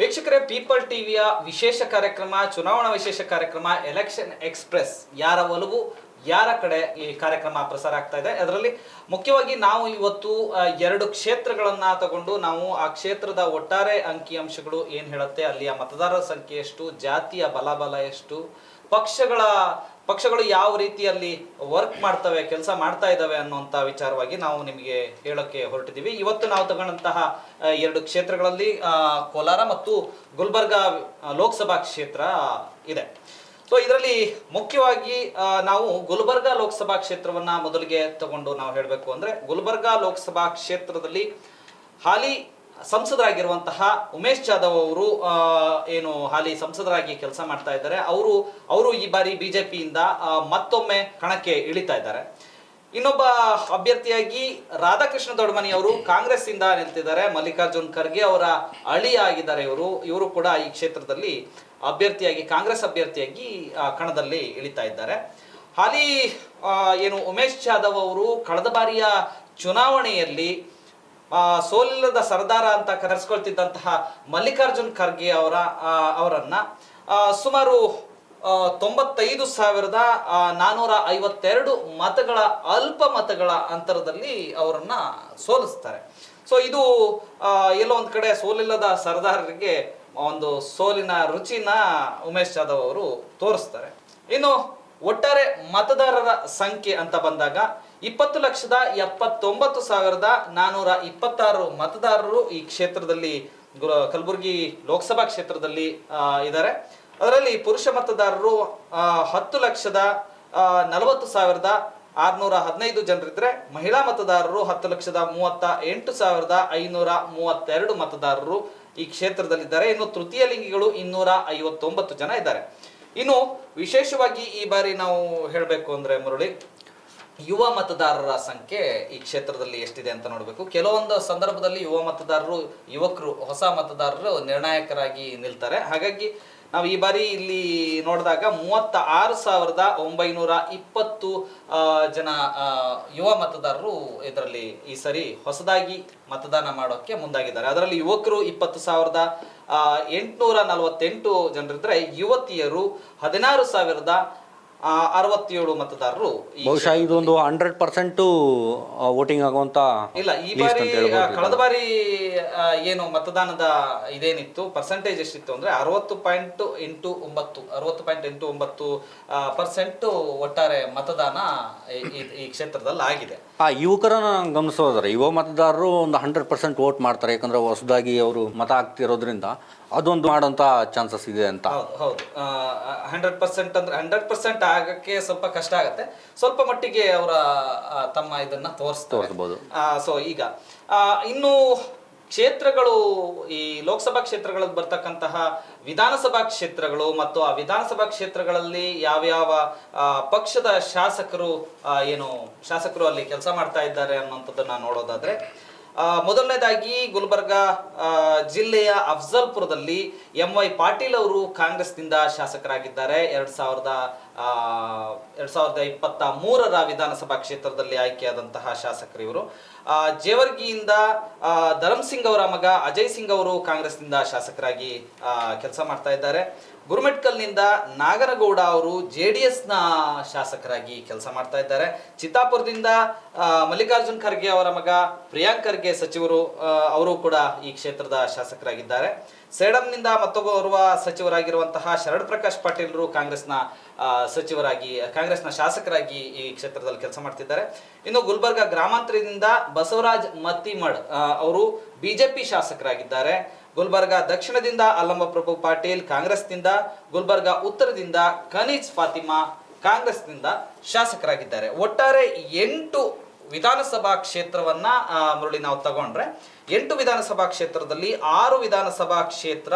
ವೀಕ್ಷಕರೇ, ಪೀಪಲ್ ಟಿವಿಯ ವಿಶೇಷ ಕಾರ್ಯಕ್ರಮ, ಚುನಾವಣಾ ವಿಶೇಷ ಕಾರ್ಯಕ್ರಮ, ಎಲೆಕ್ಷನ್ ಎಕ್ಸ್ಪ್ರೆಸ್, ಯಾರ ಒಲವು, ಯಾರ ಕಡೆ ಈ ಕಾರ್ಯಕ್ರಮ ಪ್ರಸಾರ ಆಗ್ತಾ ಇದೆ. ಅದರಲ್ಲಿ ಮುಖ್ಯವಾಗಿ ನಾವು ಇವತ್ತು ಎರಡು ಕ್ಷೇತ್ರಗಳನ್ನ ತಗೊಂಡು ನಾವು ಆ ಕ್ಷೇತ್ರದ ಒಟ್ಟಾರೆ ಅಂಕಿಅಂಶಗಳು ಏನ್ ಹೇಳುತ್ತೆ, ಅಲ್ಲಿಯ ಮತದಾರರ ಸಂಖ್ಯೆ ಎಷ್ಟು, ಜಾತಿಯ ಬಲಬಲ ಎಷ್ಟು, ಪಕ್ಷಗಳ ಪಕ್ಷಗಳು ಯಾವ ರೀತಿಯಲ್ಲಿ ವರ್ಕ್ ಮಾಡ್ತವೆ, ಕೆಲಸ ಮಾಡ್ತಾ ಇದ್ದಾವೆ ಅನ್ನುವಂಥ ವಿಚಾರವಾಗಿ ನಾವು ನಿಮಗೆ ಹೇಳಕ್ಕೆ ಹೊರಟಿದ್ದೀವಿ. ಇವತ್ತು ನಾವು ತಗೊಂಡಂತಹ ಎರಡು ಕ್ಷೇತ್ರಗಳಲ್ಲಿ ಕೋಲಾರ ಮತ್ತು ಗುಲ್ಬರ್ಗ ಲೋಕಸಭಾ ಕ್ಷೇತ್ರ ಇದೆ. ಸೊ ಇದರಲ್ಲಿ ಮುಖ್ಯವಾಗಿ ನಾವು ಗುಲ್ಬರ್ಗ ಲೋಕಸಭಾ ಕ್ಷೇತ್ರವನ್ನ ಮೊದಲಿಗೆ ತಗೊಂಡು ನಾವು ಹೇಳಬೇಕು ಅಂದ್ರೆ, ಗುಲ್ಬರ್ಗ ಲೋಕಸಭಾ ಕ್ಷೇತ್ರದಲ್ಲಿ ಹಾಲಿ ಸಂಸದರಾಗಿರುವಂತಹ ಉಮೇಶ್ ಜಾಧವ್ ಅವರು ಏನು ಹಾಲಿ ಸಂಸದರಾಗಿ ಕೆಲಸ ಮಾಡ್ತಾ ಇದ್ದಾರೆ. ಅವರು ಅವರು ಈ ಬಾರಿ ಬಿಜೆಪಿಯಿಂದ ಮತ್ತೊಮ್ಮೆ ಕಣಕ್ಕೆ ಇಳಿತಾ ಇದ್ದಾರೆ. ಇನ್ನೊಬ್ಬ ಅಭ್ಯರ್ಥಿಯಾಗಿ ರಾಧಾಕೃಷ್ಣ ದೊಡ್ಮನಿ ಅವರು ಕಾಂಗ್ರೆಸ್ ಇಂದ ನಿಲ್ತಿದ್ದಾರೆ. ಮಲ್ಲಿಕಾರ್ಜುನ್ ಖರ್ಗೆ ಅವರ ಅಳಿ ಆಗಿದ್ದಾರೆ ಇವರು. ಇವರು ಕೂಡ ಈ ಕ್ಷೇತ್ರದಲ್ಲಿ ಅಭ್ಯರ್ಥಿಯಾಗಿ, ಕಾಂಗ್ರೆಸ್ ಅಭ್ಯರ್ಥಿಯಾಗಿ ಕಣದಲ್ಲಿ ಇಳಿತಾ ಇದ್ದಾರೆ. ಹಾಲಿ ಏನು ಉಮೇಶ್ ಜಾಧವ್ ಅವರು, ಕಳೆದ ಬಾರಿಯ ಚುನಾವಣೆಯಲ್ಲಿ ಸೋಲಿಲ್ಲದ ಸರ್ದಾರ ಅಂತ ಕರೆಸ್ಕೊಳ್ತಿದ್ದಂತಹ ಮಲ್ಲಿಕಾರ್ಜುನ್ ಖರ್ಗೆ ಅವರ ಅವರನ್ನ ಸುಮಾರು ತೊಂಬತ್ತೈದು ಸಾವಿರದ ಆ, ನಾನೂರ ಐವತ್ತೆರಡು ಮತಗಳ ಅಲ್ಪ ಮತಗಳ ಅಂತರದಲ್ಲಿ ಅವರನ್ನ ಸೋಲಿಸ್ತಾರೆ. ಸೊ ಇದು ಎಲ್ಲೋ ಒಂದು ಕಡೆ ಸೋಲಿಲ್ಲದ ಸರ್ದಾರರಿಗೆ ಒಂದು ಸೋಲಿನ ರುಚಿನ ಉಮೇಶ್ ಜಾಧವ್ ಅವರು ತೋರಿಸ್ತಾರೆ. ಇನ್ನು ಒಟ್ಟಾರೆ ಮತದಾರರ ಸಂಖ್ಯೆ ಅಂತ ಬಂದಾಗ ಇಪ್ಪತ್ತು ಲಕ್ಷದ ಎಪ್ಪತ್ತೊಂಬತ್ತು ಸಾವಿರದ ನಾನೂರ ಇಪ್ಪತ್ತಾರು ಮತದಾರರು ಈ ಕ್ಷೇತ್ರದಲ್ಲಿ ಕಲಬುರಗಿ ಲೋಕಸಭಾ ಕ್ಷೇತ್ರದಲ್ಲಿ ಇದ್ದಾರೆ. ಅದರಲ್ಲಿ ಪುರುಷ ಮತದಾರರು ಹತ್ತು ಲಕ್ಷದ ನಲವತ್ತು ಸಾವಿರದ ಆರ್ನೂರ ಹದಿನೈದು ಜನರಿದ್ರೆ ಮಹಿಳಾ ಮತದಾರರು ಹತ್ತು ಲಕ್ಷದ ಮೂವತ್ತ ಎಂಟು ಸಾವಿರದ ಐನೂರ ಮೂವತ್ತೆರಡು ಮತದಾರರು ಈ ಕ್ಷೇತ್ರದಲ್ಲಿದ್ದಾರೆ. ಇನ್ನು ತೃತೀಯ ಲಿಂಗಿಗಳು ಇನ್ನೂರ ಐವತ್ತೊಂಬತ್ತು ಜನ ಇದ್ದಾರೆ. ಇನ್ನು ವಿಶೇಷವಾಗಿ ಈ ಬಾರಿ ನಾವು ಹೇಳಬೇಕು ಅಂದ್ರೆ ಮುರಳಿ ಯುವ ಮತದಾರರ ಸಂಖ್ಯೆ ಈ ಕ್ಷೇತ್ರದಲ್ಲಿ ಎಷ್ಟಿದೆ ಅಂತ ನೋಡಬೇಕು. ಕೆಲವೊಂದು ಸಂದರ್ಭದಲ್ಲಿ ಯುವ ಮತದಾರರು, ಯುವಕರು, ಹೊಸ ಮತದಾರರು ನಿರ್ಣಾಯಕರಾಗಿ ನಿಲ್ತಾರೆ. ಹಾಗಾಗಿ ನಾವು ಈ ಬಾರಿ ಇಲ್ಲಿ ನೋಡಿದಾಗ ಮೂವತ್ತ ಆರು ಸಾವಿರದ ಒಂಬೈನೂರ ಇಪ್ಪತ್ತು ಜನ ಯುವ ಮತದಾರರು ಇದರಲ್ಲಿ ಈ ಸರಿ ಹೊಸದಾಗಿ ಮತದಾನ ಮಾಡೋಕ್ಕೆ ಮುಂದಾಗಿದ್ದಾರೆ. ಅದರಲ್ಲಿ ಯುವಕರು ಇಪ್ಪತ್ತು ಸಾವಿರದ ಎಂಟುನೂರ ನಲವತ್ತೆಂಟು ಜನರಿದ್ರೆ ಯುವತಿಯರು ಹದಿನಾರು ಸಾವಿರದ ಅರವತ್ತೇಳು ಮತದಾರರು ಈ ಬಹುಶಃ ಇದೊಂದು ಹಂಡ್ರೆಡ್ ಪರ್ಸೆಂಟು ವೋಟಿಂಗ್ ಆಗುವಂತ ಇಲ್ಲ ಈ list ಬಾರಿ ಅಂತ ಹೇಳ್ಬೋದು ಆ, ಕಳೆದ ಬಾರಿ ಆ, ಏನು ಮತದಾನದ ಇದೇನಿತ್ತು? ಪರ್ಸೆಂಟೇಜ್ ಎಷ್ಟಿತ್ತು ಅಂದ್ರೆ ಅರವತ್ತು ಪಾಯಿಂಟ್ ಎಂಟು ಒಂಬತ್ತು ಅರವತ್ತು ಪಾಯಿಂಟ್ ಎಂಟು ಒಂಬತ್ತು ಪರ್ಸೆಂಟ್ ಒಟ್ಟಾರೆ ಮತದಾನ ಈ- ಈ- ಈ ಕ್ಷೇತ್ರದಲ್ಲಿ ಆಗಿದೆ. ಆ ಯುವಕರನ್ನ ಗಮನಿಸೋದ್ರೆ ಯುವ ಮತದಾರರು ಒಂದು ಹಂಡ್ರೆಡ್ ಪರ್ಸೆಂಟ್ ವೋಟ್ ಮಾಡ್ತಾರೆ ಯಾಕಂದ್ರೆ ಹೊಸದಾಗಿ ಅವರು ಮತ ಆಗ್ತಿರೋದ್ರಿಂದ ಅದೊಂದು ಮಾಡುವಂತ ಚಾನ್ಸಸ್ ಇದೆ ಅಂತ. ಹೌದು ಹೌದು. ಹಂಡ್ರೆಡ್ ಪರ್ಸೆಂಟ್ ಅಂದ್ರೆ ಹಂಡ್ರೆಡ್ ಪರ್ಸೆಂಟ್ ಆಗಕ್ಕೆ ಸ್ವಲ್ಪ ಕಷ್ಟ ಆಗುತ್ತೆ. ಸ್ವಲ್ಪ ಮಟ್ಟಿಗೆ ಅವರ ತಮ್ಮ ಇದನ್ನ ತೋರಿಸ್ತಾರೆ. ಸೊ ಈಗ ಇನ್ನು ಕ್ಷೇತ್ರಗಳು ಈ ಲೋಕಸಭಾ ಕ್ಷೇತ್ರಗಳಲ್ಲಿ ಬರ್ತಕ್ಕಂತಹ ವಿಧಾನಸಭಾ ಕ್ಷೇತ್ರಗಳು ಮತ್ತು ಆ ವಿಧಾನಸಭಾ ಕ್ಷೇತ್ರಗಳಲ್ಲಿ ಯಾವ್ಯಾವ ಪಕ್ಷದ ಶಾಸಕರು ಏನು ಶಾಸಕರು ಅಲ್ಲಿ ಕೆಲಸ ಮಾಡ್ತಾ ಇದ್ದಾರೆ ಅನ್ನುವಂಥದ್ದನ್ನ ನೋಡೋದಾದ್ರೆ ಆ, ಮೊದಲನೇದಾಗಿ ಗುಲ್ಬರ್ಗ ಜಿಲ್ಲೆಯ ಅಫ್ಜಲ್ಪುರದಲ್ಲಿ ಎಂ ವೈ ಪಾಟೀಲ್ ಅವರು ಕಾಂಗ್ರೆಸ್ನಿಂದ ಶಾಸಕರಾಗಿದ್ದಾರೆ. ಎರಡ್ ಸಾವಿರದ ಎರಡ್ ಸಾವಿರದ ಇಪ್ಪತ್ತ ಮೂರರ ವಿಧಾನಸಭಾ ಕ್ಷೇತ್ರದಲ್ಲಿ ಆಯ್ಕೆಯಾದಂತಹ ಶಾಸಕರು ಇವರು ಆ, ಜೇವರ್ಗಿಯಿಂದ ಆ, ಧರಮ್ ಸಿಂಗ್ ಅವರ ಮಗ ಅಜಯ್ ಸಿಂಗ್ ಅವರು ಕಾಂಗ್ರೆಸ್ನಿಂದ ಶಾಸಕರಾಗಿ ಕೆಲಸ ಮಾಡ್ತಾ ಇದ್ದಾರೆ. ಗುರುಮೆಟ್ಕಲ್ನಿಂದ ನಾಗನಗೌಡ ಅವರು ಜೆ ಡಿ ಎಸ್ನ ಶಾಸಕರಾಗಿ ಕೆಲಸ ಮಾಡ್ತಾ ಇದ್ದಾರೆ. ಚಿತ್ತಾಪುರದಿಂದ ಮಲ್ಲಿಕಾರ್ಜುನ್ ಖರ್ಗೆ ಅವರ ಮಗ ಪ್ರಿಯಾಂಕ್ ಖರ್ಗೆ ಸಚಿವರು ಅವರು ಕೂಡ ಈ ಕ್ಷೇತ್ರದ ಶಾಸಕರಾಗಿದ್ದಾರೆ. ಸೇಡಂನಿಂದ ಮತ್ತೊಬ್ಬರ್ವ ಸಚಿವರಾಗಿರುವಂತಹ ಶರಣ್ ಪ್ರಕಾಶ್ ಪಾಟೀಲ್ರು ಕಾಂಗ್ರೆಸ್ನ ಸಚಿವರಾಗಿ, ಕಾಂಗ್ರೆಸ್ನ ಶಾಸಕರಾಗಿ ಈ ಕ್ಷೇತ್ರದಲ್ಲಿ ಕೆಲಸ ಮಾಡ್ತಿದ್ದಾರೆ. ಇನ್ನು ಗುಲ್ಬರ್ಗ ಗ್ರಾಮಾಂತರದಿಂದ ಬಸವರಾಜ್ ಮತ್ತಿಮಡ್ ಅವರು ಬಿಜೆಪಿ ಶಾಸಕರಾಗಿದ್ದಾರೆ. ಗುಲ್ಬರ್ಗ ದಕ್ಷಿಣದಿಂದ ಅಲ್ಲಮ್ಮ ಪ್ರಭು ಪಾಟೀಲ್ ಕಾಂಗ್ರೆಸ್ನಿಂದ, ಗುಲ್ಬರ್ಗ ಉತ್ತರದಿಂದ ಖನಿಜ್ ಫಾತಿಮಾ ಕಾಂಗ್ರೆಸ್ನಿಂದ ಶಾಸಕರಾಗಿದ್ದಾರೆ. ಒಟ್ಟಾರೆ ಎಂಟು ವಿಧಾನಸಭಾ ಕ್ಷೇತ್ರವನ್ನ ಮರುಳಿ ನಾವು ತಗೊಂಡ್ರೆ ಎಂಟು ವಿಧಾನಸಭಾ ಕ್ಷೇತ್ರದಲ್ಲಿ ಆರು ವಿಧಾನಸಭಾ ಕ್ಷೇತ್ರ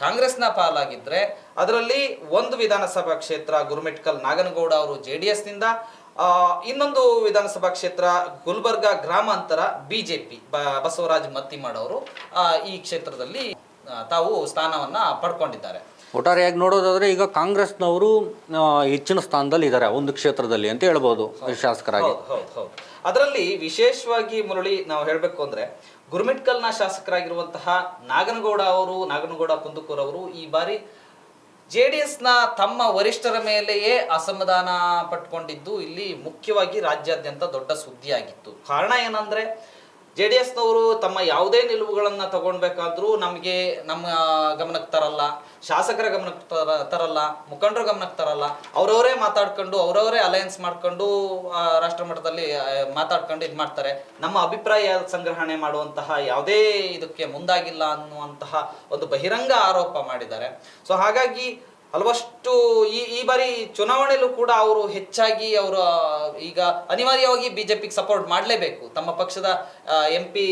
ಕಾಂಗ್ರೆಸ್ನ ಪಾಲಾಗಿದ್ರೆ ಅದರಲ್ಲಿ ಒಂದು ವಿಧಾನಸಭಾ ಕ್ಷೇತ್ರ ಗುರುಮಿಟ್ಕಲ್ ನಾಗನಗೌಡ ಅವರು ಜೆ ಡಿ ಎಸ್ನಿಂದ ಇನ್ನೊಂದು ವಿಧಾನಸಭಾ ಕ್ಷೇತ್ರ ಗುಲ್ಬರ್ಗ ಗ್ರಾಮಾಂತರ ಬಿಜೆಪಿ ಬಸವರಾಜ್ ಬ, ಬಸವರಾಜ್ ಮತ್ತಿಮಾಡವರು ಈ ಕ್ಷೇತ್ರದಲ್ಲಿ ತಾವು ಸ್ಥಾನವನ್ನ ಪಡ್ಕೊಂಡಿದ್ದಾರೆ. ಒಟ್ಟಾರೆಯಾಗಿ ನೋಡೋದಾದರೆ ಈಗ ಕಾಂಗ್ರೆಸ್ನವರು ಹೆಚ್ಚಿನ ಸ್ಥಾನದಲ್ಲಿ ಇದ್ದಾರೆ ಒಂದು ಕ್ಷೇತ್ರದಲ್ಲಿ ಅಂತ ಹೇಳ್ಬೋದು ಶಾಸಕರಾಗಿ. ಅದರಲ್ಲಿ ವಿಶೇಷವಾಗಿ ಮುರಳಿ ನಾವು ಹೇಳಬೇಕು ಅಂದ್ರೆ ಗುರುಮಿಟ್ಕಲ್ನ ಶಾಸಕರಾಗಿರುವಂತಹ ನಾಗನಗೌಡ ಅವರು ನಾಗನಗೌಡ ಕುಂದುಕೂರ್ ಅವರು ಈ ಬಾರಿ ಜೆ ಡಿ ಎಸ್ನ ತಮ್ಮ ವರಿಷ್ಠರ ಮೇಲೆಯೇ ಅಸಮಾಧಾನ ಪಟ್ಕೊಂಡಿದ್ದು ಇಲ್ಲಿ ಮುಖ್ಯವಾಗಿ ರಾಜ್ಯಾದ್ಯಂತ ದೊಡ್ಡ ಸುದ್ದಿಯಾಗಿತ್ತು. ಕಾರಣ ಏನಂದ್ರೆ ಜೆ ಡಿ ಎಸ್ನವರು ತಮ್ಮ ಯಾವುದೇ ನಿಲುವುಗಳನ್ನು ತಗೊಳ್ಬೇಕಾದ್ರೂ ನಮಗೆ ನಮ್ಮ ಗಮನಕ್ಕೆ ತರಲ್ಲ, ಶಾಸಕರ ಗಮನಕ್ಕೆ ತರ, ತರಲ್ಲ, ಮುಖಂಡರ ಗಮನಕ್ಕೆ ತರಲ್ಲ. ಅವರವರೇ ಮಾತಾಡ್ಕೊಂಡು, ಅವರವರೇ ಅಲಯನ್ಸ್ ಮಾಡ್ಕೊಂಡು ರಾಷ್ಟ್ರ ಮಟ್ಟದಲ್ಲಿ ಮಾತಾಡ್ಕೊಂಡು ಇದು ಮಾಡ್ತಾರೆ. ನಮ್ಮ ಅಭಿಪ್ರಾಯ ಸಂಗ್ರಹಣೆ ಮಾಡುವಂತಹ ಯಾವುದೇ ಇದಕ್ಕೆ ಮುಂದಾಗಿಲ್ಲ ಅನ್ನುವಂತಹ ಒಂದು ಬಹಿರಂಗ ಆರೋಪ ಮಾಡಿದ್ದಾರೆ. ಸೊ ಹಾಗಾಗಿ ಹಲವಷ್ಟು ಈ ಈ ಬಾರಿ ಚುನಾವಣೆಯಲ್ಲೂ ಕೂಡ ಅವರು ಹೆಚ್ಚಾಗಿ ಅವರು ಈಗ ಅನಿವಾರ್ಯವಾಗಿ ಬಿಜೆಪಿಗೆ ಸಪೋರ್ಟ್ ಮಾಡಲೇಬೇಕು. ತಮ್ಮ ಪಕ್ಷದ ಎಂ ಪಿ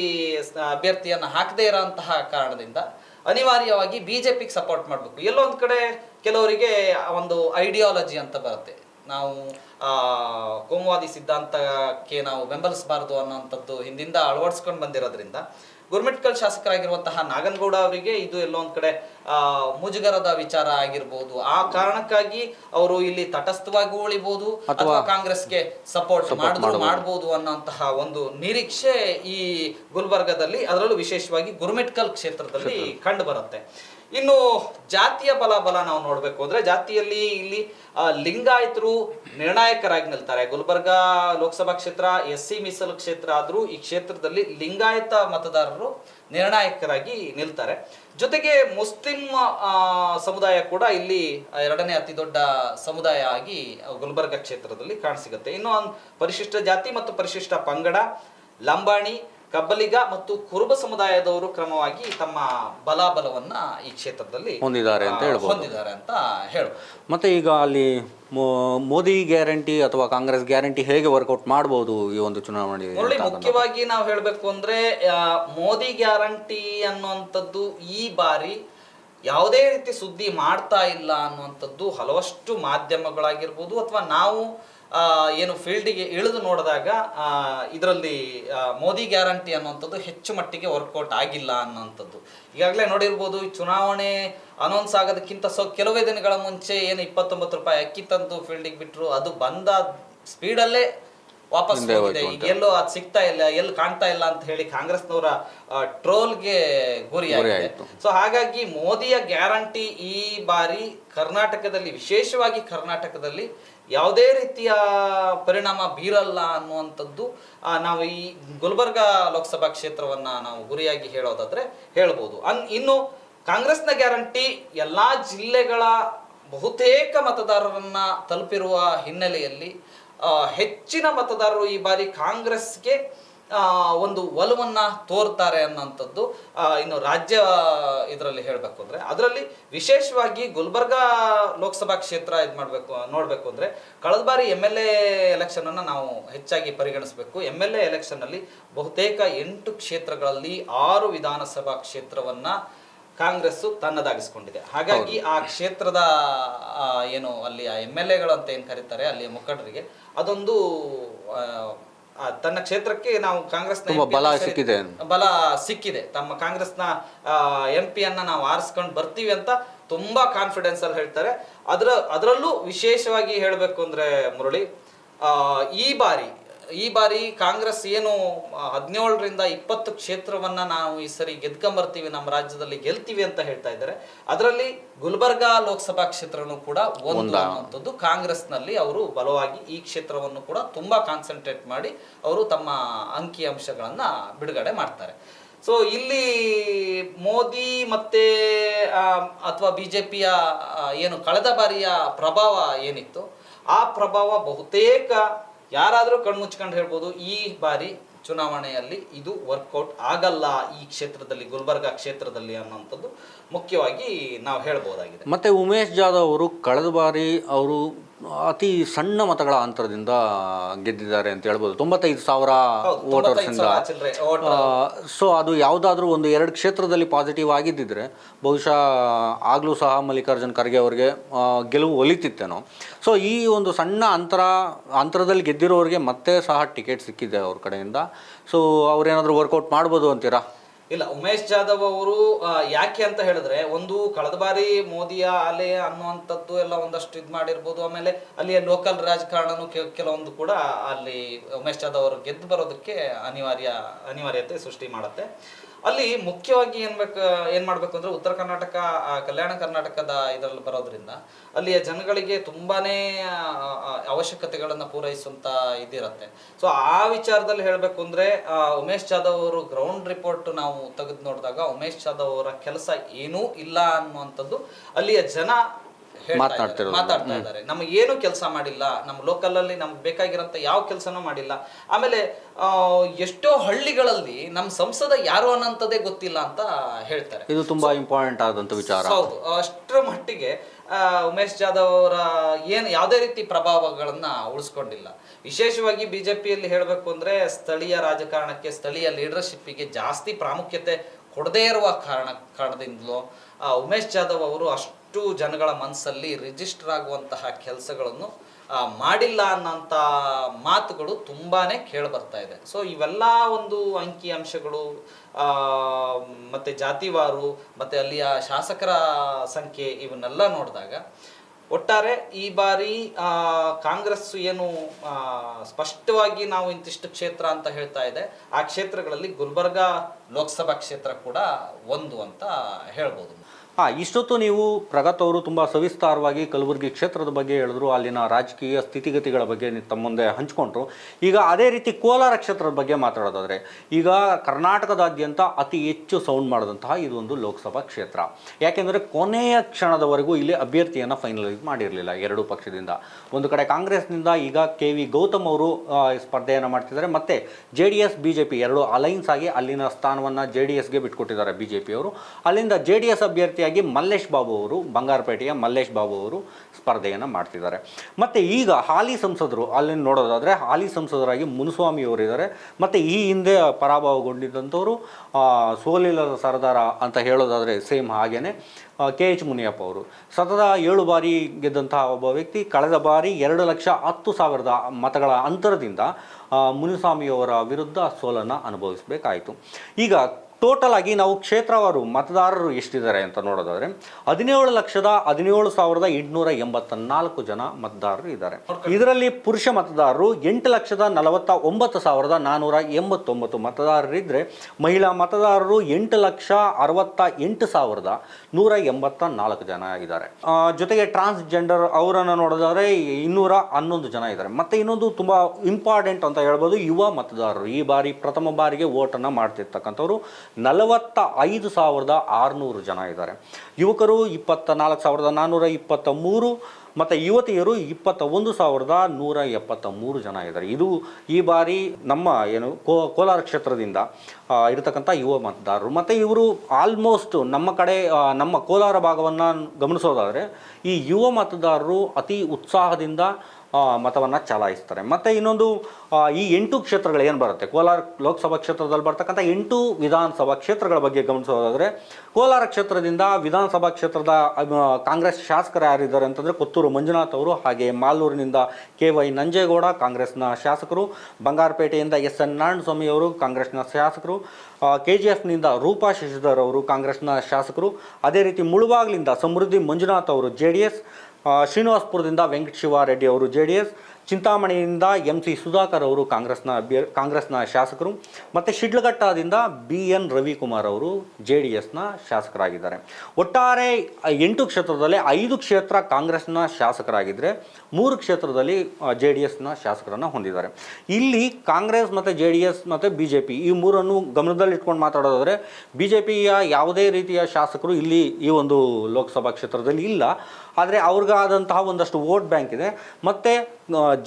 ಅಭ್ಯರ್ಥಿಯನ್ನು ಹಾಕದೇ ಇರೋಂತಹ ಕಾರಣದಿಂದ ಅನಿವಾರ್ಯವಾಗಿ ಬಿಜೆಪಿಗೆ ಸಪೋರ್ಟ್ ಮಾಡಬೇಕು. ಎಲ್ಲೊಂದು ಕಡೆ ಕೆಲವರಿಗೆ ಒಂದು ಐಡಿಯಾಲಜಿ ಅಂತ ಬರುತ್ತೆ. ನಾವು ಕೋಮುವಾದಿ ಸಿದ್ಧಾಂತಕ್ಕೆ ನಾವು ಬೆಂಬಲಿಸಬಾರದು ಅನ್ನೋಂಥದ್ದು ಹಿಂದಿಂದ ಅಳವಡಿಸ್ಕೊಂಡು ಬಂದಿರೋದ್ರಿಂದ ಗುರ್ಮಿಟ್ಕಲ್ ಶಾಸಕರಾಗಿರುವಂತಹ ನಾಗನಗೌಡ ಅವರಿಗೆ ಇದು ಎಲ್ಲೋ ಒಂದ್ ಕಡೆ ಆ ಮುಜುಗರದ ವಿಚಾರ ಆಗಿರ್ಬೋದು. ಆ ಕಾರಣಕ್ಕಾಗಿ ಅವರು ಇಲ್ಲಿ ತಟಸ್ಥವಾಗಿ ಉಳಿಬಹುದು ಅಥವಾ ಕಾಂಗ್ರೆಸ್ಗೆ ಸಪೋರ್ಟ್ ಮಾಡಿದ್ರು ಮಾಡಬಹುದು ಅನ್ನೋಂತಹ ಒಂದು ನಿರೀಕ್ಷೆ ಈ ಗುಲ್ಬರ್ಗದಲ್ಲಿ ಅದರಲ್ಲೂ ವಿಶೇಷವಾಗಿ ಗುರುಮಿಟ್ಕಲ್ ಕ್ಷೇತ್ರದಲ್ಲಿ. ಕಂಡು ಬರುತ್ತೆ. ಇನ್ನು ಜಾತಿಯ ಬಲ ಬಲ ನಾವು ನೋಡಬೇಕು ಅಂದ್ರೆ ಜಾತಿಯಲ್ಲಿ ಇಲ್ಲಿ ಲಿಂಗಾಯತರು ನಿರ್ಣಾಯಕರಾಗಿ ನಿಲ್ತಾರೆ. ಗುಲ್ಬರ್ಗ ಲೋಕಸಭಾ ಕ್ಷೇತ್ರ ಎಸ್ ಸಿ ಮೀಸಲು ಕ್ಷೇತ್ರ ಆದ್ರೂ ಈ ಕ್ಷೇತ್ರದಲ್ಲಿ ಲಿಂಗಾಯತ ಮತದಾರರು ನಿರ್ಣಾಯಕರಾಗಿ ನಿಲ್ತಾರೆ. ಜೊತೆಗೆ ಮುಸ್ಲಿಂ ಸಮುದಾಯ ಕೂಡ ಇಲ್ಲಿ ಎರಡನೇ ಅತಿ ದೊಡ್ಡ ಸಮುದಾಯ ಆಗಿ ಗುಲ್ಬರ್ಗ ಕ್ಷೇತ್ರದಲ್ಲಿ ಕಾಣಸಿಗುತ್ತೆ ಇನ್ನು ಪರಿಶಿಷ್ಟ ಜಾತಿ ಮತ್ತು ಪರಿಶಿಷ್ಟ ಪಂಗಡ, ಲಂಬಾಣಿ ಕಬ್ಬಲಿಗ ಮತ್ತು ಕುರುಬ ಸಮುದಾಯದವರು ಕ್ರಮವಾಗಿ ತಮ್ಮ ಬಲಾಬಲವನ್ನ ಈ ಕ್ಷೇತ್ರದಲ್ಲಿ ಹೊಂದಿದ್ದಾರೆ ಅಂತ ಹೇಳಿ ಹೇಳ್ಬೋದು. ಹೊಂದಿದ್ದಾರೆ ಅಂತ ಹೇಳು ಮತ್ತೆ ಈಗ ಅಲ್ಲಿ ಮೋದಿ ಗ್ಯಾರಂಟಿ ಅಥವಾ ಕಾಂಗ್ರೆಸ್ ಗ್ಯಾರಂಟಿ ಹೇಗೆ ವರ್ಕೌಟ್ ಮಾಡಬಹುದು ಈ ಒಂದು ಚುನಾವಣೆ ಮುಖ್ಯವಾಗಿ ನಾವು ಹೇಳಬೇಕು ಅಂದ್ರೆ ಮೋದಿ ಗ್ಯಾರಂಟಿ ಅನ್ನುವಂಥದ್ದು ಈ ಬಾರಿ ಯಾವುದೇ ರೀತಿ ಸುದ್ದಿ ಮಾಡ್ತಾ ಇಲ್ಲ ಅನ್ನುವಂಥದ್ದು ಹಲವಷ್ಟು ಮಾಧ್ಯಮಗಳಾಗಿರ್ಬೋದು ಅಥವಾ ನಾವು ಏನು ಫೀಲ್ಡಿಗೆ ಇಳಿದು ನೋಡಿದಾಗ ಇದರಲ್ಲಿ ಮೋದಿ ಗ್ಯಾರಂಟಿ ಅನ್ನುವಂಥದ್ದು ಹೆಚ್ಚು ಮಟ್ಟಿಗೆ ವರ್ಕೌಟ್ ಆಗಿಲ್ಲ ಅನ್ನೋವಂಥದ್ದು. ಈಗಾಗಲೇ ನೋಡಿರ್ಬೋದು ಚುನಾವಣೆ ಅನೌನ್ಸ್ ಆಗೋದಕ್ಕಿಂತ ಸೊ ಕೆಲವೇ ದಿನಗಳ ಮುಂಚೆ ಏನು ಇಪ್ಪತ್ತೊಂಬತ್ತು ರೂಪಾಯಿ ಅಕ್ಕಿ ತಂದು ಫೀಲ್ಡಿಗೆ ಬಿಟ್ಟರು ಅದು ಬಂದ ಸ್ಪೀಡಲ್ಲೇ ವಾಪಸ್ ಹೋಗಿದೆ. ಈಗ ಎಲ್ಲೋ ಅದು ಸಿಗ್ತಾ ಇಲ್ಲ ಎಲ್ಲಿ ಕಾಣ್ತಾ ಇಲ್ಲ ಅಂತ ಹೇಳಿ ಕಾಂಗ್ರೆಸ್ನವರ ಟ್ರೋಲ್ಗೆ ಗುರಿಯಾಗಿದೆ ಸೊ ಹಾಗಾಗಿ ಮೋದಿಯ ಗ್ಯಾರಂಟಿ ಈ ಬಾರಿ ಕರ್ನಾಟಕದಲ್ಲಿ ವಿಶೇಷವಾಗಿ ಕರ್ನಾಟಕದಲ್ಲಿ ಯಾವುದೇ ರೀತಿಯ ಪರಿಣಾಮ ಬೀರಲ್ಲ ಅನ್ನುವಂಥದ್ದು ನಾವು ಈ ಗುಲ್ಬರ್ಗ ಲೋಕಸಭಾ ಕ್ಷೇತ್ರವನ್ನು ನಾವು ಗುರಿಯಾಗಿ ಹೇಳೋದಾದರೆ ಹೇಳ್ಬೋದು. ಅನ್, ಇನ್ನು ಕಾಂಗ್ರೆಸ್ನ ಗ್ಯಾರಂಟಿ ಎಲ್ಲ ಜಿಲ್ಲೆಗಳ ಬಹುತೇಕ ಮತದಾರರನ್ನು ತಲುಪಿರುವ ಹಿನ್ನೆಲೆಯಲ್ಲಿ ಹೆಚ್ಚಿನ ಮತದಾರರು ಈ ಬಾರಿ ಕಾಂಗ್ರೆಸ್ಗೆ ಒಂದು ಒಲವನ್ನು ತೋರ್ತಾರೆ ಅನ್ನೋಂಥದ್ದು ಇನ್ನು ರಾಜ್ಯ ಇದರಲ್ಲಿ ಹೇಳಬೇಕು ಅಂದರೆ ಅದರಲ್ಲಿ ವಿಶೇಷವಾಗಿ ಗುಲ್ಬರ್ಗ ಲೋಕಸಭಾ ಕ್ಷೇತ್ರ ಇದು ಮಾಡಬೇಕು ನೋಡಬೇಕು ಅಂದರೆ ಕಳೆದ ಬಾರಿ ಎಂ ಎಲ್ ಎ ಎಲೆಕ್ಷನನ್ನು ನಾವು ಹೆಚ್ಚಾಗಿ ಪರಿಗಣಿಸಬೇಕು. ಎಂ ಎಲ್ ಎ ಎಲೆಕ್ಷನ್ ಅಲ್ಲಿ ಬಹುತೇಕ ಎಂಟು ಕ್ಷೇತ್ರಗಳಲ್ಲಿ ಆರು ವಿಧಾನಸಭಾ ಕ್ಷೇತ್ರವನ್ನು ಕಾಂಗ್ರೆಸ್ಸು ತನ್ನದಾಗಿಸ್ಕೊಂಡಿದೆ. ಹಾಗಾಗಿ ಆ ಕ್ಷೇತ್ರದ ಏನು ಅಲ್ಲಿ ಎಂ ಎಲ್ ಎಗಳು ಅಂತ ಏನು ಕರೀತಾರೆ ಅಲ್ಲಿ ಮುಖಂಡರಿಗೆ ಅದೊಂದು ಆ, ಆ, ತನ್ನ ಕ್ಷೇತ್ರಕ್ಕೆ ನಾವು ಕಾಂಗ್ರೆಸ್ ಬಲ ಸಿಕ್ಕಿದೆ. ಬಲ ಸಿಕ್ಕಿದೆ ತಮ್ಮ ಕಾಂಗ್ರೆಸ್ನ ಎಂ ಪಿಯನ್ನ ನಾವು ಆರಿಸ್ಕೊಂಡು ಬರ್ತೀವಿ ಅಂತ ತುಂಬಾ ಕಾನ್ಫಿಡೆನ್ಸ್ ಅಲ್ಲಿ ಹೇಳ್ತಾರೆ ಅದರ ಅದರಲ್ಲೂ ವಿಶೇಷವಾಗಿ ಹೇಳಬೇಕು ಅಂದ್ರೆ ಮುರಳಿ ಈ ಬಾರಿ ಈ ಬಾರಿ ಕಾಂಗ್ರೆಸ್ ಏನು ಹದಿನೇಳರಿಂದ ಇಪ್ಪತ್ತು ಕ್ಷೇತ್ರವನ್ನು ನಾವು ಈ ಸರಿ ಗೆದ್ಕೊಂಬರ್ತೀವಿ ನಮ್ಮ ರಾಜ್ಯದಲ್ಲಿ ಗೆಲ್ತೀವಿ ಅಂತ ಹೇಳ್ತಾ ಇದ್ದಾರೆ. ಅದರಲ್ಲಿ ಗುಲ್ಬರ್ಗಾ ಲೋಕಸಭಾ ಕ್ಷೇತ್ರನೂ ಕೂಡ ಒಂದು ಅನ್ನುವಂಥದ್ದು. ಕಾಂಗ್ರೆಸ್ನಲ್ಲಿ ಅವರು ಬಲವಾಗಿ ಈ ಕ್ಷೇತ್ರವನ್ನು ಕೂಡ ತುಂಬ ಕಾನ್ಸಂಟ್ರೇಟ್ ಮಾಡಿ ಅವರು ತಮ್ಮ ಅಂಕಿ ಅಂಶಗಳನ್ನು ಬಿಡುಗಡೆ ಮಾಡ್ತಾರೆ. ಸೊ ಇಲ್ಲಿ ಮೋದಿ ಮತ್ತೆ ಅಥವಾ ಬಿ ಜೆ ಪಿಯ ಏನು ಕಳೆದ ಬಾರಿಯ ಪ್ರಭಾವ ಏನಿತ್ತು? ಆ ಪ್ರಭಾವ ಬಹುತೇಕ ಯಾರಾದರೂ ಕಣ್ಮುಚ್ಕೊಂಡು ಹೇಳ್ಬೋದು, ಈ ಬಾರಿ ಚುನಾವಣೆಯಲ್ಲಿ ಇದು ವರ್ಕೌಟ್ ಆಗಲ್ಲ ಈ ಕ್ಷೇತ್ರದಲ್ಲಿ, ಗುಲ್ಬರ್ಗ ಕ್ಷೇತ್ರದಲ್ಲಿ ಅನ್ನೋಂಥದ್ದು ಮುಖ್ಯವಾಗಿ ನಾವು ಹೇಳ್ಬೋದಾಗಿದೆ. ಮತ್ತು ಉಮೇಶ್ ಜಾಧವ್ ಅವರು ಕಳೆದ ಬಾರಿ ಅವರು ಅತಿ ಸಣ್ಣ ಮತಗಳ ಅಂತರದಿಂದ ಗೆದ್ದಿದ್ದಾರೆ ಅಂತ ಹೇಳ್ಬೋದು. ತೊಂಬತ್ತೈದು ಸಾವಿರ ವೋಟರ್ಸಿಂದ ಸೊ ಅದು ಯಾವುದಾದ್ರೂ ಒಂದು ಎರಡು ಕ್ಷೇತ್ರದಲ್ಲಿ ಪಾಸಿಟಿವ್ ಆಗಿದ್ದಿದ್ರೆ ಬಹುಶಃ ಆಗಲೂ ಸಹ ಮಲ್ಲಿಕಾರ್ಜುನ್ ಖರ್ಗೆ ಅವರಿಗೆ ಗೆಲುವು ಒಲಿತಿತ್ತೇನೋ. ಸೊ ಈ ಒಂದು ಸಣ್ಣ ಅಂತರ ಅಂತರದಲ್ಲಿ ಗೆದ್ದಿರೋರಿಗೆ ಮತ್ತೆ ಸಹ ಟಿಕೆಟ್ ಸಿಕ್ಕಿದೆ ಅವ್ರ ಕಡೆಯಿಂದ. ಸೊ ಅವರೇನಾದರೂ ವರ್ಕೌಟ್ ಮಾಡ್ಬೋದು ಅಂತೀರಾ? ಇಲ್ಲ, ಉಮೇಶ್ ಜಾಧವ್ ಅವರು ಯಾಕೆ ಅಂತ ಹೇಳಿದ್ರೆ, ಒಂದು ಕಳೆದ ಬಾರಿ ಮೋದಿಯ ಅಲೆ ಅನ್ನುವಂಥದ್ದು ಎಲ್ಲ ಒಂದಷ್ಟು ಇದು ಮಾಡಿರ್ಬೋದು. ಆಮೇಲೆ ಅಲ್ಲಿಯ ಲೋಕಲ್ ರಾಜಕಾರಣನು ಕೆಲವೊಂದು ಕೂಡ ಅಲ್ಲಿ ಉಮೇಶ್ ಜಾಧವ್ ಅವರು ಗೆದ್ದು ಬರೋದಕ್ಕೆ ಅನಿವಾರ್ಯ, ಅನಿವಾರ್ಯತೆ ಸೃಷ್ಟಿ ಮಾಡುತ್ತೆ. ಅಲ್ಲಿ ಮುಖ್ಯವಾಗಿ ಏನ್ಬೇಕು ಏನ್ ಮಾಡ್ಬೇಕು ಅಂದ್ರೆ ಉತ್ತರ ಕರ್ನಾಟಕ ಕಲ್ಯಾಣ ಕರ್ನಾಟಕದ ಇದರಲ್ಲಿ ಬರೋದ್ರಿಂದ ಅಲ್ಲಿಯ ಜನಗಳಿಗೆ ತುಂಬಾನೇ ಅವಶ್ಯಕತೆಗಳನ್ನ ಪೂರೈಸುವಂತ ಇದಿರತ್ತೆ. ಸೊ ಆ ವಿಚಾರದಲ್ಲಿ ಹೇಳ್ಬೇಕು ಅಂದ್ರೆ ಉಮೇಶ್ ಜಾಧವ್ ಅವರು ಗ್ರೌಂಡ್ ರಿಪೋರ್ಟ್ ನಾವು ತೆಗೆದು ನೋಡಿದಾಗ ಉಮೇಶ್ ಜಾಧವ್ ಅವರ ಕೆಲಸ ಏನೂ ಇಲ್ಲ ಅನ್ನುವಂಥದ್ದು ಅಲ್ಲಿಯ ಜನ ಮಾತಾಡ್ತಾ ಇದ್ದಾರೆ. ನಮ್ಗೆ ಏನು ಕೆಲಸ ಮಾಡಿಲ್ಲ ನಮ್ಮ ಲೋಕಲ್ ಅಲ್ಲಿ ನಮ್ಗೆ ಬೇಕಾಗಿರೋಂಥ ಯಾವ ಕೆಲಸನೂ ಮಾಡಿಲ್ಲ. ಆಮೇಲೆ ಆ, ಎಷ್ಟೋ ಹಳ್ಳಿಗಳಲ್ಲಿ ನಮ್ಮ ಸಂಸದ ಯಾರು ಅನ್ನೋಂಥದ್ದೇ ಗೊತ್ತಿಲ್ಲ ಅಂತ ಹೇಳ್ತಾರೆ. ಇದು ತುಂಬಾ ಇಂಪಾರ್ಟೆಂಟ್ ಆದಂತ ವಿಚಾರ. ಹೌದು. ಅಷ್ಟರ ಮಟ್ಟಿಗೆ ಆ, ಉಮೇಶ್ ಜಾಧವ್ ಅವರ ಏನು ಯಾವುದೇ ರೀತಿ ಪ್ರಭಾವಗಳನ್ನ ಉಳಿಸ್ಕೊಂಡಿಲ್ಲ. ವಿಶೇಷವಾಗಿ ಬಿಜೆಪಿಯಲ್ಲಿ ಹೇಳಬೇಕು ಅಂದ್ರೆ ಸ್ಥಳೀಯ ರಾಜಕಾರಣಕ್ಕೆ ಸ್ಥಳೀಯ ಲೀಡರ್ಶಿಪ್ಪಿಗೆ ಜಾಸ್ತಿ ಪ್ರಾಮುಖ್ಯತೆ ಕೊಡದೇ ಇರುವ ಕಾರಣ ಕಾರಣದಿಂದಲೂ ಆ, ಉಮೇಶ್ ಜಾಧವ್ ಅವರು ಅಷ್ಟು ಜನಗಳ ಮನಸ್ಸಲ್ಲಿ ರಿಜಿಸ್ಟರ್ ಆಗುವಂತಹ ಕೆಲಸಗಳನ್ನು ಮಾಡಿಲ್ಲ ಅನ್ನೋಂಥ ಮಾತುಗಳು ತುಂಬಾನೇ ಕೇಳಿ ಬರ್ತಾ ಇದೆ. ಸೊ ಇವೆಲ್ಲ ಒಂದು ಅಂಕಿ ಅಂಶಗಳು ಮತ್ತು ಜಾತಿವಾರು, ಮತ್ತು ಅಲ್ಲಿಯ ಶಾಸಕರ ಸಂಖ್ಯೆ ಇವನ್ನೆಲ್ಲ ನೋಡಿದಾಗ ಒಟ್ಟಾರೆ ಈ ಬಾರಿ ಕಾಂಗ್ರೆಸ್ ಏನು ಸ್ಪಷ್ಟವಾಗಿ ನಾವು ಇಂತಿಷ್ಟು ಕ್ಷೇತ್ರ ಅಂತ ಹೇಳ್ತಾ ಇದೆ, ಆ ಕ್ಷೇತ್ರಗಳಲ್ಲಿ ಗುಲ್ಬರ್ಗಾ ಲೋಕಸಭಾ ಕ್ಷೇತ್ರ ಕೂಡ ಒಂದು ಅಂತ ಹೇಳ್ಬೋದು. ಹಾ, ಇಷ್ಟೊತ್ತು ನೀವು ಪ್ರಗತ್ ಅವರು ತುಂಬ ಸವಿಸ್ತಾರವಾಗಿ ಕಲಬುರಗಿ ಕ್ಷೇತ್ರದ ಬಗ್ಗೆ ಹೇಳಿದ್ರು, ಅಲ್ಲಿನ ರಾಜಕೀಯ ಸ್ಥಿತಿಗತಿಗಳ ಬಗ್ಗೆ ತಮ್ಮ ಮುಂದೆ ಹಂಚ್ಕೊಂಡ್ರು. ಈಗ ಅದೇ ರೀತಿ ಕೋಲಾರ ಕ್ಷೇತ್ರದ ಬಗ್ಗೆ ಮಾತಾಡೋದಾದರೆ, ಈಗ ಕರ್ನಾಟಕದಾದ್ಯಂತ ಅತಿ ಹೆಚ್ಚು ಸೌಂಡ್ ಮಾಡಿದಂತಹ ಇದೊಂದು ಲೋಕಸಭಾ ಕ್ಷೇತ್ರ. ಯಾಕೆಂದರೆ ಕೊನೆಯ ಕ್ಷಣದವರೆಗೂ ಇಲ್ಲಿ ಅಭ್ಯರ್ಥಿಯನ್ನು ಫೈನಲೈಸ್ ಮಾಡಿರಲಿಲ್ಲ ಎರಡೂ ಪಕ್ಷದಿಂದ. ಒಂದು ಕಡೆ ಕಾಂಗ್ರೆಸ್ನಿಂದ ಈಗ ಕೆ ವಿ ಗೌತಮ್ ಅವರು ಸ್ಪರ್ಧೆಯನ್ನು ಮಾಡ್ತಿದ್ದಾರೆ. ಮತ್ತೆ J D S B J P ಎರಡು ಅಲೈನ್ಸ್ ಆಗಿ ಅಲ್ಲಿನ ಸ್ಥಾನವನ್ನು ಜೆ ಡಿ ಎಸ್ಗೆ ಬಿಟ್ಕೊಟ್ಟಿದ್ದಾರೆ ಬಿ ಜೆ ಪಿಯವರು ಅಲ್ಲಿಂದ ಜೆ ಡಿ ಎಸ್ ಅಭ್ಯರ್ಥಿಯಾಗಿ ಮಲ್ಲೇಶ್ ಬಾಬು ಅವರು, ಬಂಗಾರಪೇಟೆಯ ಮಲ್ಲೇಶ್ ಬಾಬು ಅವರು ಸ್ಪರ್ಧೆಯನ್ನು ಮಾಡ್ತಿದ್ದಾರೆ. ಮತ್ತು ಈಗ ಹಾಲಿ ಸಂಸದರು ಅಲ್ಲಿ ನೋಡೋದಾದರೆ ಹಾಲಿ ಸಂಸದರಾಗಿ ಮುನುಸ್ವಾಮಿ ಅವರು ಇದ್ದಾರೆ ಮತ್ತು ಈ ಹಿಂದೆ ಪರಾಭವಗೊಂಡಿದ್ದಂಥವರು ಸೋಲಿಲ್ಲದ ಸರದಾರ ಅಂತ ಹೇಳೋದಾದರೆ ಸೇಮ್ ಹಾಗೆಯೇ ಕೆ ಎಚ್ ಮುನಿಯಪ್ಪ ಅವರು. ಸತತ ಏಳು ಬಾರಿ ಗೆದ್ದಂತಹ ಒಬ್ಬ ವ್ಯಕ್ತಿ, ಕಳೆದ ಬಾರಿ ಎರಡು ಲಕ್ಷ ಹತ್ತು ಸಾವಿರದ ಮತಗಳ ಅಂತರದಿಂದ ಮುನಿಸ್ವಾಮಿಯವರ ವಿರುದ್ಧ ಸೋಲನ್ನು ಅನುಭವಿಸಬೇಕಾಯಿತು. ಈಗ ಟೋಟಲ್ ಆಗಿ ನಾವು ಕ್ಷೇತ್ರವಾರು ಮತದಾರರು ಎಷ್ಟಿದ್ದಾರೆ ಅಂತ ನೋಡೋದಾದ್ರೆ, ಹದಿನೇಳು ಲಕ್ಷದ ಹದಿನೇಳು ಸಾವಿರದ ಎಂಟುನೂರ ಎಂಬತ್ತ ನಾಲ್ಕು ಜನ ಮತದಾರರು ಇದ್ದಾರೆ. ಇದರಲ್ಲಿ ಪುರುಷ ಮತದಾರರು ಎಂಟು ಲಕ್ಷದ ನಲವತ್ತ ಒಂಬತ್ತು ಸಾವಿರದ ನಾನ್ನೂರ ಎಂಬತ್ತೊಂಬತ್ತು ಮತದಾರರಿದ್ದರೆ ಮಹಿಳಾ ಮತದಾರರು ಎಂಟು ಲಕ್ಷ ಅರವತ್ತ ಎಂಟು ಸಾವಿರದ ನೂರ ಎಂಬತ್ತ ನಾಲ್ಕು ಜನ ಇದ್ದಾರೆ. ಜೊತೆಗೆ ಟ್ರಾನ್ಸ್ಜೆಂಡರ್ ಅವರನ್ನು ನೋಡೋದಾದ್ರೆ ಇನ್ನೂರ ಹನ್ನೊಂದು ಜನ ಇದ್ದಾರೆ. ಮತ್ತೆ ಇನ್ನೊಂದು ತುಂಬ ಇಂಪಾರ್ಟೆಂಟ್ ಅಂತ ಹೇಳ್ಬೋದು, ಯುವ ಮತದಾರರು. ಈ ಬಾರಿ ಪ್ರಥಮ ಬಾರಿಗೆ ವೋಟನ್ನು ಮಾಡ್ತಿರ್ತಕ್ಕಂಥವ್ರು ನಲವತ್ತ ಐದು ಸಾವಿರದ ಆರುನೂರು ಜನ ಇದ್ದಾರೆ. ಯುವಕರು ಇಪ್ಪತ್ತ ನಾಲ್ಕು ಸಾವಿರದ ನಾನ್ನೂರ ಇಪ್ಪತ್ತ ಮೂರು ಮತ್ತು ಯುವತಿಯರು ಇಪ್ಪತ್ತ ಒಂದು ಸಾವಿರದ ನೂರ ಎಪ್ಪತ್ತ ಮೂರು ಜನ ಇದ್ದಾರೆ. ಇದು ಈ ಬಾರಿ ನಮ್ಮ ಏನು ಕೋ, ಕೋಲಾರ ಕ್ಷೇತ್ರದಿಂದ ಇರತಕ್ಕಂಥ ಯುವ ಮತದಾರರು. ಮತ್ತು ಇವರು ಆಲ್ಮೋಸ್ಟ್ ನಮ್ಮ ಕಡೆ ನಮ್ಮ ಕೋಲಾರ ಭಾಗವನ್ನು ಗಮನಿಸೋದಾದರೆ ಈ ಯುವ ಮತದಾರರು ಅತಿ ಉತ್ಸಾಹದಿಂದ ಮತವನ್ನು ಚಲಾಯಿಸ್ತಾರೆ. ಮತ್ತು ಇನ್ನೊಂದು ಈ ಎಂಟು ಕ್ಷೇತ್ರಗಳು ಏನು ಬರುತ್ತೆ? ಕೋಲಾರ ಲೋಕಸಭಾ ಕ್ಷೇತ್ರದಲ್ಲಿ ಬರ್ತಕ್ಕಂಥ ಎಂಟು ವಿಧಾನಸಭಾ ಕ್ಷೇತ್ರಗಳ ಬಗ್ಗೆ ಗಮನಿಸೋದಾದರೆ, ಕೋಲಾರ ಕ್ಷೇತ್ರದಿಂದ ವಿಧಾನಸಭಾ ಕ್ಷೇತ್ರದ ಕಾಂಗ್ರೆಸ್ ಶಾಸಕರು ಯಾರಿದ್ದಾರೆ ಅಂತಂದರೆ ಪುತ್ತೂರು ಮಂಜುನಾಥ್ ಅವರು ಹಾಗೆ ಮಾಲೂರಿನಿಂದ ಕೆ ವೈ ನಂಜೇಗೌಡ ಕಾಂಗ್ರೆಸ್ನ ಶಾಸಕರು, ಬಂಗಾರಪೇಟೆಯಿಂದ ಎಸ್ ಎನ್ ನಾರಾಯಣಸ್ವಾಮಿ ಅವರು ಕಾಂಗ್ರೆಸ್ನ ಶಾಸಕರು ಕೆ ಜಿ ಎಫ್ನಿಂದ ರೂಪಾ ಶಶಿಧರ್ ಅವರು ಕಾಂಗ್ರೆಸ್ನ ಶಾಸಕರು, ಅದೇ ರೀತಿ ಮುಳುಬಾಗ್ಲಿಂದ ಸಮೃದ್ಧಿ ಮಂಜುನಾಥ್ ಅವರು ಜೆ ಡಿ ಎಸ್ ಶ್ರೀನಿವಾಸ್ಪುರದಿಂದ ವೆಂಕಟ ಶಿವಾರೆಡ್ಡಿ ಅವರು ಜೆ ಡಿ ಎಸ್ ಚಿಂತಾಮಣಿಯಿಂದ ಎಂ ಸಿ ಸುಧಾಕರ್ ಅವರು ಕಾಂಗ್ರೆಸ್ನ ಅಭ್ಯರ್, ಕಾಂಗ್ರೆಸ್ನ ಶಾಸಕರು ಮತ್ತು ಶಿಡ್ಲಘಟ್ಟದಿಂದ ಬಿ ಎನ್ ರವಿಕುಮಾರ್ ಅವರು ಜೆ ಡಿ ಎಸ್ನ ಶಾಸಕರಾಗಿದ್ದಾರೆ. ಒಟ್ಟಾರೆ ಎಂಟು ಕ್ಷೇತ್ರದಲ್ಲಿ ಐದು ಕ್ಷೇತ್ರ ಕಾಂಗ್ರೆಸ್ನ ಶಾಸಕರಾಗಿದ್ದರೆ ಮೂರು ಕ್ಷೇತ್ರದಲ್ಲಿ ಜೆ ಡಿ ಎಸ್ನ ಶಾಸಕರನ್ನು ಹೊಂದಿದ್ದಾರೆ. ಇಲ್ಲಿ ಕಾಂಗ್ರೆಸ್ ಮತ್ತು ಜೆ ಡಿ ಎಸ್ ಮತ್ತು ಬಿ ಜೆ ಪಿ ಈ ಮೂರನ್ನು ಗಮನದಲ್ಲಿಟ್ಕೊಂಡು ಮಾತಾಡೋದಾದರೆ ಬಿ ಜೆ ಪಿಯ ಯಾವುದೇ ರೀತಿಯ ಶಾಸಕರು ಇಲ್ಲಿ ಈ ಒಂದು ಲೋಕಸಭಾ ಕ್ಷೇತ್ರದಲ್ಲಿ ಇಲ್ಲ. ಆದರೆ ಅವ್ರಿಗಾದಂತಹ ಒಂದಷ್ಟು ವೋಟ್ ಬ್ಯಾಂಕ್ ಇದೆ. ಮತ್ತು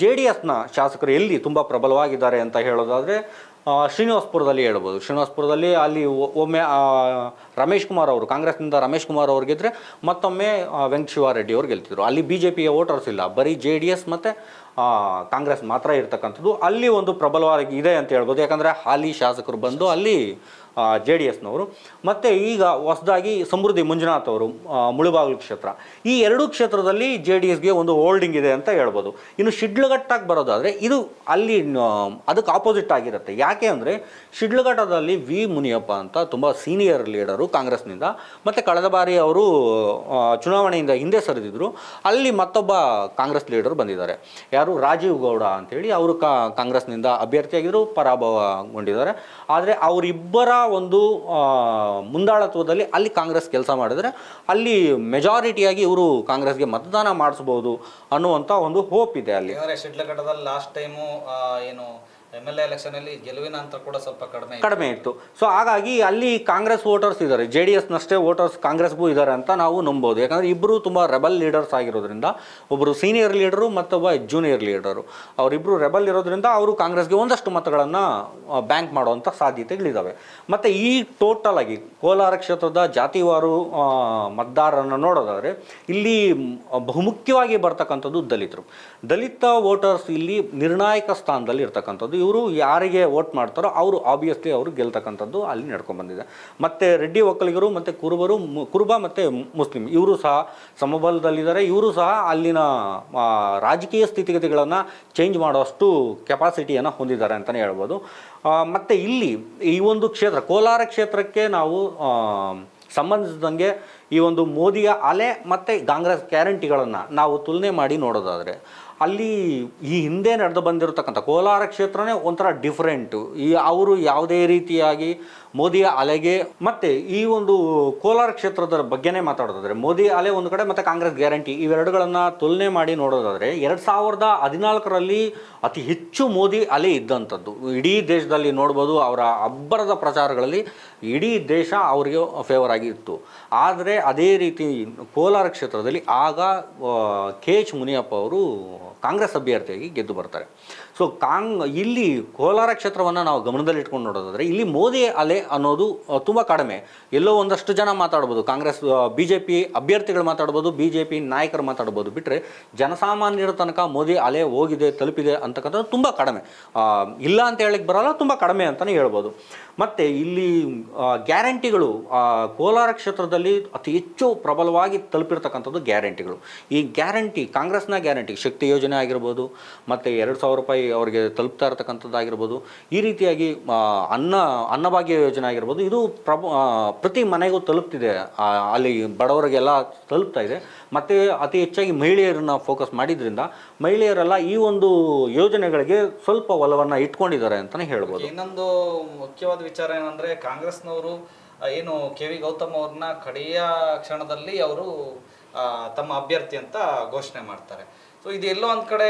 ಜೆ ಡಿ ಎಸ್ನ ಶಾಸಕರು ಎಲ್ಲಿ ತುಂಬ ಪ್ರಬಲವಾಗಿದ್ದಾರೆ ಅಂತ ಹೇಳೋದಾದರೆ ಶ್ರೀನಿವಾಸಪುರದಲ್ಲಿ ಹೇಳ್ಬೋದು. ಶ್ರೀನಿವಾಸ್ಪುರದಲ್ಲಿ ಅಲ್ಲಿ ಒಮ್ಮೆ ರಮೇಶ್ ಕುಮಾರ್ ಅವರು, ಕಾಂಗ್ರೆಸ್ನಿಂದ ರಮೇಶ್ ಕುಮಾರ್ ಅವ್ರು ಗೆದ್ದರೆ ಮತ್ತೊಮ್ಮೆ ವೆಂಕಟ ಶಿವಾರೆಡ್ಡಿ ಅವ್ರು ಗೆಲ್ತಿದ್ರು. ಅಲ್ಲಿ ಬಿ ಜೆ ಪಿಯ ವೋಟರ್ಸ್ ಇಲ್ಲ. ಬರೀ ಜೆ ಡಿ ಎಸ್ ಮತ್ತು ಕಾಂಗ್ರೆಸ್ ಮಾತ್ರ ಇರ್ತಕ್ಕಂಥದ್ದು. ಅಲ್ಲಿ ಒಂದು ಪ್ರಬಲವಾಗಿ ಇದೆ ಅಂತ ಹೇಳ್ಬೋದು. ಯಾಕಂದರೆ ಹಾಲಿ ಶಾಸಕರು ಬಂದು ಅಲ್ಲಿ ಜೆ ಡಿ ಎಸ್ನವರು. ಮತ್ತು ಈಗ ಹೊಸದಾಗಿ ಸಮೃದ್ಧಿ ಮಂಜುನಾಥ್ ಅವರು ಮುಳುಬಾಗಿಲು ಕ್ಷೇತ್ರ. ಈ ಎರಡೂ ಕ್ಷೇತ್ರದಲ್ಲಿ ಜೆ ಡಿ ಎಸ್ಗೆ ಒಂದು ಹೋಲ್ಡಿಂಗ್ ಇದೆ ಅಂತ ಹೇಳ್ಬೋದು. ಇನ್ನು ಶಿಡ್ಲಘಟ್ಟಾಗಿ ಬರೋದಾದರೆ ಇದು ಅಲ್ಲಿ ಅದಕ್ಕೆ ಆಪೋಸಿಟ್ ಆಗಿರುತ್ತೆ. ಯಾಕೆ ಅಂದರೆ ಶಿಡ್ಲಘಟ್ಟದಲ್ಲಿ ವಿ ಮುನಿಯಪ್ಪ ಅಂತ ತುಂಬ ಸೀನಿಯರ್ ಲೀಡರು ಕಾಂಗ್ರೆಸ್ನಿಂದ, ಮತ್ತು ಕಳೆದ ಬಾರಿ ಅವರು ಚುನಾವಣೆಯಿಂದ ಹಿಂದೆ ಸರಿದಿದ್ರು. ಅಲ್ಲಿ ಮತ್ತೊಬ್ಬ ಕಾಂಗ್ರೆಸ್ ಲೀಡರ್ ಬಂದಿದ್ದಾರೆ. ಯಾರು? ರಾಜೀವ್ ಗೌಡ ಅಂತೇಳಿ ಅವರು ಕಾಂಗ್ರೆಸ್ನಿಂದ ಅಭ್ಯರ್ಥಿಯಾಗಿದ್ದರು ಪರಾಭವಗೊಂಡಿದ್ದಾರೆ. ಆದರೆ ಅವರಿಬ್ಬರ ಒಂದು ಮುಂದಾಳತ್ವದಲ್ಲಿ ಅಲ್ಲಿ ಕಾಂಗ್ರೆಸ್ ಕೆಲಸ ಮಾಡಿದರೆ ಅಲ್ಲಿ ಮೆಜಾರಿಟಿಯಾಗಿ ಇವರು ಕಾಂಗ್ರೆಸ್ಗೆ ಮತದಾನ ಮಾಡಿಸ್ಬೋದು ಅನ್ನುವಂಥ ಒಂದು ಹೋಪ್ ಇದೆ ಅಲ್ಲಿ. ಲಾಸ್ಟ್ ಟೈಮು ಏನು ಎಂ ಎಲ್ ಎ ಎಲೆಕ್ಷನ್ ಅಲ್ಲಿ ಗೆಲುವಿನ ಅಂತರ ಕೂಡ ಸ್ವಲ್ಪ ಕಡಿಮೆ. ಕಡಿಮೆ ಇತ್ತು. ಸೊ ಹಾಗಾಗಿ ಅಲ್ಲಿ ಕಾಂಗ್ರೆಸ್ ವೋಟರ್ಸ್ ಇದ್ದಾರೆ. ಜೆ ಡಿ ಎಸ್ನಷ್ಟೇ ವೋಟರ್ಸ್ ಕಾಂಗ್ರೆಸ್ಗೂ ಇದ್ದಾರೆ ಅಂತ ನಾವು ನಂಬೋದು. ಯಾಕಂದರೆ ಇಬ್ಬರು ತುಂಬ ರೆಬಲ್ ಲೀಡರ್ಸ್ ಆಗಿರೋದ್ರಿಂದ ಒಬ್ಬರು ಸೀನಿಯರ್ ಲೀಡರು ಮತ್ತೊಬ್ಬ ಜೂನಿಯರ್ ಲೀಡರು ಅವರಿಬ್ಬರು ರೆಬಲ್ ಇರೋದ್ರಿಂದ ಅವರು ಕಾಂಗ್ರೆಸ್ಗೆ ಒಂದಷ್ಟು ಮತಗಳನ್ನು ಬ್ಯಾಂಕ್ ಮಾಡುವಂಥ ಸಾಧ್ಯತೆಗಳಿದ್ದಾವೆ ಮತ್ತು ಈ ಟೋಟಲ್ ಆಗಿ ಕೋಲಾರ ಕ್ಷೇತ್ರದ ಜಾತಿವಾರು ಮತದಾರರನ್ನು ನೋಡೋದಾದರೆ, ಇಲ್ಲಿ ಬಹುಮುಖ್ಯವಾಗಿ ಬರ್ತಕ್ಕಂಥದ್ದು ದಲಿತರು. ದಲಿತ ವೋಟರ್ಸ್ ಇಲ್ಲಿ ನಿರ್ಣಾಯಕ ಸ್ಥಾನದಲ್ಲಿ ಇರ್ತಕ್ಕಂಥದ್ದು ಇವರು ಯಾರಿಗೆ ವೋಟ್ ಮಾಡ್ತಾರೋ ಅವರು ಆಬ್ವಿಯಸ್ಲಿ ಅವರು ಗೆಲ್ತಕ್ಕಂಥದ್ದು ಅಲ್ಲಿ ನಡ್ಕೊಂಡ್ಬಂದಿದೆ ಮತ್ತು ರೆಡ್ಡಿ ಒಕ್ಕಲಿಗರು, ಮತ್ತು ಕುರುಬರು ಕುರುಬ ಮತ್ತು ಮುಸ್ಲಿಂ ಇವರು ಸಹ ಸಮಬಲದಲ್ಲಿದ್ದಾರೆ. ಇವರು ಸಹ ಅಲ್ಲಿನ ರಾಜಕೀಯ ಸ್ಥಿತಿಗತಿಗಳನ್ನು ಚೇಂಜ್ ಮಾಡೋಷ್ಟು ಕೆಪಾಸಿಟಿಯನ್ನು ಹೊಂದಿದ್ದಾರೆ ಅಂತಲೇ ಹೇಳ್ಬೋದು. ಮತ್ತು ಇಲ್ಲಿ ಈ ಒಂದು ಕ್ಷೇತ್ರ, ಕೋಲಾರ ಕ್ಷೇತ್ರಕ್ಕೆ ನಾವು ಸಂಬಂಧಿಸಿದಂಗೆ ಈ ಒಂದು ಮೋದಿಯ ಅಲೆ ಮತ್ತು ಕಾಂಗ್ರೆಸ್ ಗ್ಯಾರಂಟಿಗಳನ್ನು ನಾವು ತುಲನೆ ಮಾಡಿ ನೋಡೋದಾದರೆ ಅಲ್ಲಿ ಈ ಹಿಂದೆ ನಡೆದು ಬಂದಿರತಕ್ಕಂಥ ಕೋಲಾರ ಕ್ಷೇತ್ರನೇ ಒಂಥರ ಡಿಫ್ರೆಂಟು ಈ ಅವರು ಯಾವುದೇ ರೀತಿಯಾಗಿ ಮೋದಿಯ ಅಲೆಗೆ ಮತ್ತೆ ಈ ಒಂದು ಕೋಲಾರ ಕ್ಷೇತ್ರದ ಬಗ್ಗೆನೇ ಮಾತಾಡೋದಾದ್ರೆ, ಮೋದಿ ಅಲೆ ಒಂದು ಕಡೆ ಮತ್ತೆ ಕಾಂಗ್ರೆಸ್ ಗ್ಯಾರಂಟಿ ಇವೆರಡುಗಳನ್ನು ತುಲನೆ ಮಾಡಿ ನೋಡೋದಾದ್ರೆ, ಎರಡು ಸಾವಿರದ ಹದಿನಾಲ್ಕರಲ್ಲಿ ಅತಿ ಹೆಚ್ಚು ಮೋದಿ ಅಲೆ ಇದ್ದಂಥದ್ದು. ಇಡೀ ದೇಶದಲ್ಲಿ ನೋಡ್ಬೋದು ಅವರ ಅಬ್ಬರದ ಪ್ರಚಾರಗಳಲ್ಲಿ ಇಡೀ ದೇಶ ಅವರಿಗೆ ಫೇವರ್ ಆಗಿತ್ತು. ಆದರೆ ಅದೇ ರೀತಿ ಕೋಲಾರ ಕ್ಷೇತ್ರದಲ್ಲಿ ಆಗ ಕೆ ಎಚ್ ಮುನಿಯಪ್ಪ ಅವರು ಕಾಂಗ್ರೆಸ್ ಅಭ್ಯರ್ಥಿಯಾಗಿ ಗೆದ್ದು ಬರ್ತಾರೆ. ಸೊ ಕಾಂಗ್, ಇಲ್ಲಿ ಕೋಲಾರ ಕ್ಷೇತ್ರವನ್ನು ನಾವು ಗಮನದಲ್ಲಿ ಇಟ್ಕೊಂಡು ನೋಡೋದಾದರೆ, ಇಲ್ಲಿ ಮೋದಿ ಅಲೆ ಅನ್ನೋದು ತುಂಬ ಕಡಿಮೆ. ಎಲ್ಲೋ ಒಂದಷ್ಟು ಜನ ಮಾತಾಡ್ಬೋದು. ಕಾಂಗ್ರೆಸ್ ಬಿ ಜೆ ಪಿ ಅಭ್ಯರ್ಥಿಗಳು ಮಾತಾಡ್ಬೋದು ಬಿ ಜೆ ಪಿ ನಾಯಕರು ಮಾತಾಡ್ಬೋದು. ಬಿಟ್ಟರೆ ಜನಸಾಮಾನ್ಯರ ತನಕ ಮೋದಿ ಅಲೆ ಹೋಗಿದೆ, ತಲುಪಿದೆ ಅಂತಕ್ಕಂಥದ್ದು ತುಂಬ ಕಡಿಮೆ. ಇಲ್ಲ ಅಂತ ಹೇಳಕ್ಕೆ ಬರಲ್ಲ, ತುಂಬ ಕಡಿಮೆ ಅಂತಲೇ ಹೇಳ್ಬೋದು. ಮತ್ತು ಇಲ್ಲಿ ಗ್ಯಾರಂಟಿಗಳು ಕೋಲಾರ ಕ್ಷೇತ್ರದಲ್ಲಿ ಅತಿ ಹೆಚ್ಚು ಪ್ರಬಲವಾಗಿ ತಲುಪಿರ್ತಕ್ಕಂಥದ್ದು ಗ್ಯಾರಂಟಿಗಳು. ಈ ಗ್ಯಾರಂಟಿ, ಕಾಂಗ್ರೆಸ್ನ ಗ್ಯಾರಂಟಿ, ಶಕ್ತಿ ಯೋಜನೆ ಆಗಿರ್ಬೋದು, ಮತ್ತು ಎರಡು ಸಾವಿರ ರೂಪಾಯಿ ಅವರಿಗೆ ತಲುಪ್ತಾ ಇರತಕ್ಕಂಥದ್ದಾಗಿರ್ಬೋದು, ಈ ರೀತಿಯಾಗಿ ಅನ್ನ, ಅನ್ನಭಾಗ್ಯ ಯೋಜನೆ ಆಗಿರ್ಬೋದು, ಇದು ಪ್ರಭು ಪ್ರತಿ ಮನೆಗೂ ತಲುಪ್ತಿದೆ. ಅಲ್ಲಿ ಬಡವರಿಗೆಲ್ಲ ತಲುಪ್ತಾ ಇದೆ. ಮತ್ತು ಅತಿ ಹೆಚ್ಚಾಗಿ ಮಹಿಳೆಯರನ್ನ ಫೋಕಸ್ ಮಾಡಿದ್ರಿಂದ ಮಹಿಳೆಯರೆಲ್ಲ ಈ ಒಂದು ಯೋಜನೆಗಳಿಗೆ ಸ್ವಲ್ಪ ಒಲವನ್ನು ಇಟ್ಕೊಂಡಿದ್ದಾರೆ ಅಂತಲೇ ಹೇಳ್ಬೋದು. ಇನ್ನೊಂದು ಮುಖ್ಯವಾದ ವಿಚಾರ ಏನಂದರೆ, ಕಾಂಗ್ರೆಸ್ನವರು ಏನು ಕೆ ವಿ ಗೌತಮ್ ಅವ್ರನ್ನ ಕಡೆಯ ಕ್ಷಣದಲ್ಲಿ ಅವರು ತಮ್ಮ ಅಭ್ಯರ್ಥಿ ಅಂತ ಘೋಷಣೆ ಮಾಡ್ತಾರೆ. ಸೊ ಇದು ಎಲ್ಲೋ ಒಂದು ಕಡೆ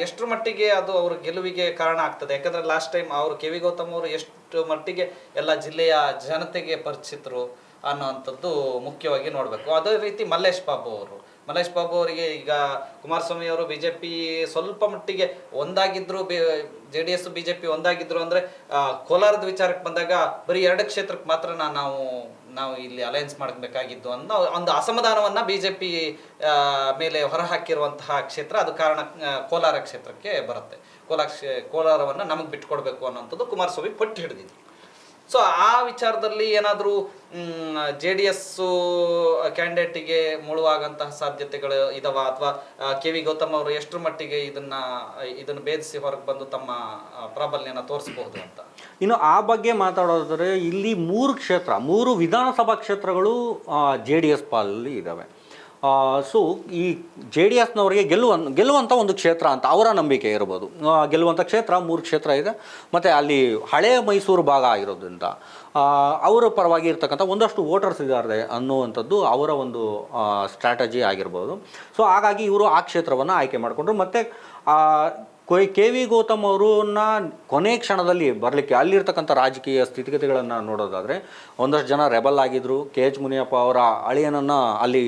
ಎಷ್ಟರ ಮಟ್ಟಿಗೆ ಅದು ಅವ್ರ ಗೆಲುವಿಗೆ ಕಾರಣ ಆಗ್ತದೆ. ಯಾಕಂದ್ರೆ ಲಾಸ್ಟ್ ಟೈಮ್ ಅವರು ಕೆ ವಿ ಗೌತಮ್ ಅವರು ಎಷ್ಟು ಮಟ್ಟಿಗೆ ಎಲ್ಲ ಜಿಲ್ಲೆಯ ಜನತೆಗೆ ಪರಿಚಿತರು ಅನ್ನೋವಂಥದ್ದು ಮುಖ್ಯವಾಗಿ ನೋಡಬೇಕು. ಅದೇ ರೀತಿ ಮಲ್ಲೇಶ್ ಬಾಬು ಅವರು. ಮಲ್ಲೇಶ್ ಬಾಬು ಅವರಿಗೆ ಈಗ ಕುಮಾರಸ್ವಾಮಿ ಅವರು ಬಿ ಜೆ ಪಿ ಸ್ವಲ್ಪ ಮಟ್ಟಿಗೆ ಒಂದಾಗಿದ್ರು ಜೆ ಡಿ ಎಸ್ ಬಿಜೆಪಿ ಒಂದಾಗಿದ್ರು ಅಂದ್ರೆ ಆ, ಕೋಲಾರದ ವಿಚಾರಕ್ಕೆ ಬಂದಾಗ ಬರೀ ಎರಡು ಕ್ಷೇತ್ರಕ್ಕೆ ಮಾತ್ರ ನಾವು ನಾವು ಇಲ್ಲಿ ಅಲಯನ್ಸ್ ಮಾಡಬೇಕಾಗಿದ್ದು ಅನ್ನೋ ಒಂದು ಅಸಮಾಧಾನವನ್ನು ಬಿ ಜೆ ಪಿ ಮೇಲೆ ಹೊರಹಾಕಿರುವಂತಹ ಕ್ಷೇತ್ರ ಅದು ಕಾರಣ ಕೋಲಾರ ಕ್ಷೇತ್ರಕ್ಕೆ ಬರುತ್ತೆ. ಕೋಲಾರ ಕ್ಷೇ- ಕೋಲಾರವನ್ನು ನಮಗೆ ಬಿಟ್ಕೊಡ್ಬೇಕು ಅನ್ನೋಂಥದ್ದು ಕುಮಾರಸ್ವಾಮಿ ಪಟ್ಟು ಹಿಡಿದಿದ್ರು ಸೊ ಆ ವಿಚಾರದಲ್ಲಿ ಏನಾದರೂ ಜೆ ಡಿ ಎಸ್ಸು ಕ್ಯಾಂಡಿಡೇಟಿಗೆ ಮುಳುವಾಗಂತಹ ಸಾಧ್ಯತೆಗಳು ಇದಾವ ಅಥವಾ ಕೆ ವಿ ಗೌತಮ್ ಅವರು ಎಷ್ಟರ ಮಟ್ಟಿಗೆ ಇದನ್ನು ಇದನ್ನು ಭೇದಿಸಿ ಹೊರಗೆ ಬಂದು ತಮ್ಮ ಪ್ರಾಬಲ್ಯನ ತೋರಿಸಬಹುದು ಅಂತ? ಇನ್ನು ಆ ಬಗ್ಗೆ ಮಾತಾಡೋದಾದರೆ ಇಲ್ಲಿ ಮೂರು ಕ್ಷೇತ್ರ, ಮೂರು ವಿಧಾನಸಭಾ ಕ್ಷೇತ್ರಗಳು ಜೆ ಡಿ ಎಸ್ ಪಾಲಲ್ಲಿ ಇದ್ದಾವೆ ಸೊ ಈ ಜೆ ಡಿ ಎಸ್ನವರಿಗೆ ಗೆಲ್ಲುವ ಗೆಲ್ಲುವಂಥ ಒಂದು ಕ್ಷೇತ್ರ ಅಂತ ಅವರ ನಂಬಿಕೆ ಇರ್ಬೋದು. ಗೆಲ್ಲುವಂಥ ಕ್ಷೇತ್ರ ಮೂರು ಕ್ಷೇತ್ರ ಇದೆ. ಮತ್ತು ಅಲ್ಲಿ ಹಳೆಯ ಮೈಸೂರು ಭಾಗ ಆಗಿರೋದ್ರಿಂದ ಅವರ ಪರವಾಗಿ ಇರ್ತಕ್ಕಂಥ ಒಂದಷ್ಟು ವೋಟರ್ಸ್ ಇದ್ದಾರೆ ಅನ್ನುವಂಥದ್ದು ಅವರ ಒಂದು ಸ್ಟ್ರಾಟಜಿ ಆಗಿರ್ಬೋದು. ಸೊ ಹಾಗಾಗಿ ಇವರು ಆ ಕ್ಷೇತ್ರವನ್ನು ಆಯ್ಕೆ ಮಾಡಿಕೊಂಡ್ರು. ಮತ್ತು ಕೊಯ್ ಕೆ ವಿ ಗೌತಮ್ ಅವರನ್ನ ಕೊನೆ ಕ್ಷಣದಲ್ಲಿ ಬರಲಿಕ್ಕೆ ಅಲ್ಲಿರ್ತಕ್ಕಂಥ ರಾಜಕೀಯ ಸ್ಥಿತಿಗತಿಗಳನ್ನು ನೋಡೋದಾದರೆ ಒಂದಷ್ಟು ಜನ ರೆಬಲ್ ಆಗಿದ್ದರು ಕೆ ಎಚ್ ಮುನಿಯಪ್ಪ ಅವರ ಅಳಿಯನನ್ನು ಅಲ್ಲಿ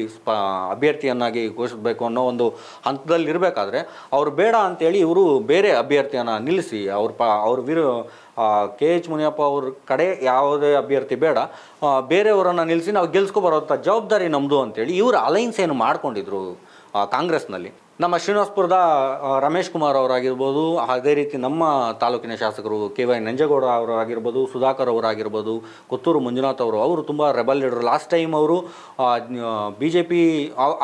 ಅಭ್ಯರ್ಥಿಯನ್ನಾಗಿ ಘೋಷಿಸಬೇಕು ಅನ್ನೋ ಒಂದು ಹಂತದಲ್ಲಿ ಇರಬೇಕಾದ್ರೆ ಅವ್ರು ಬೇಡ ಅಂತೇಳಿ ಇವರು ಬೇರೆ ಅಭ್ಯರ್ಥಿಯನ್ನು ನಿಲ್ಲಿಸಿ ಅವ್ರ ಪ ಅವ್ರ ವಿರು ಕೆ ಎಚ್ ಮುನಿಯಪ್ಪ ಅವ್ರ ಕಡೆ ಯಾವುದೇ ಅಭ್ಯರ್ಥಿ ಬೇಡ. ಬೇರೆಯವರನ್ನು ನಿಲ್ಲಿಸಿ ನಾವು ಗೆಲ್ಸ್ಕೊ ಬರೋಂಥ ಜವಾಬ್ದಾರಿ ನಮ್ಮದು ಅಂತೇಳಿ ಇವರು ಅಲೈನ್ಸ್ ಏನು ಮಾಡಿಕೊಂಡಿದ್ರು ಕಾಂಗ್ರೆಸ್ನಲ್ಲಿ. ನಮ್ಮ ಶ್ರೀನಿವಾಸ್ಪುರದ ರಮೇಶ್ ಕುಮಾರ್ ಅವರಾಗಿರ್ಬೋದು, ಅದೇ ರೀತಿ ನಮ್ಮ ತಾಲೂಕಿನ ಶಾಸಕರು ಕೆ ವೈ ನಂಜೇಗೌಡ ಅವರಾಗಿರ್ಬೋದು, ಸುಧಾಕರ್ ಅವರಾಗಿರ್ಬೋದು, ಕೊತ್ತೂರು ಮಂಜುನಾಥ್ ಅವರು ಅವರು ತುಂಬ ರೆಬಲ್ ಲೀಡರ್. ಲಾಸ್ಟ್ ಟೈಮ್ ಅವರು ಬಿ ಜೆ ಪಿ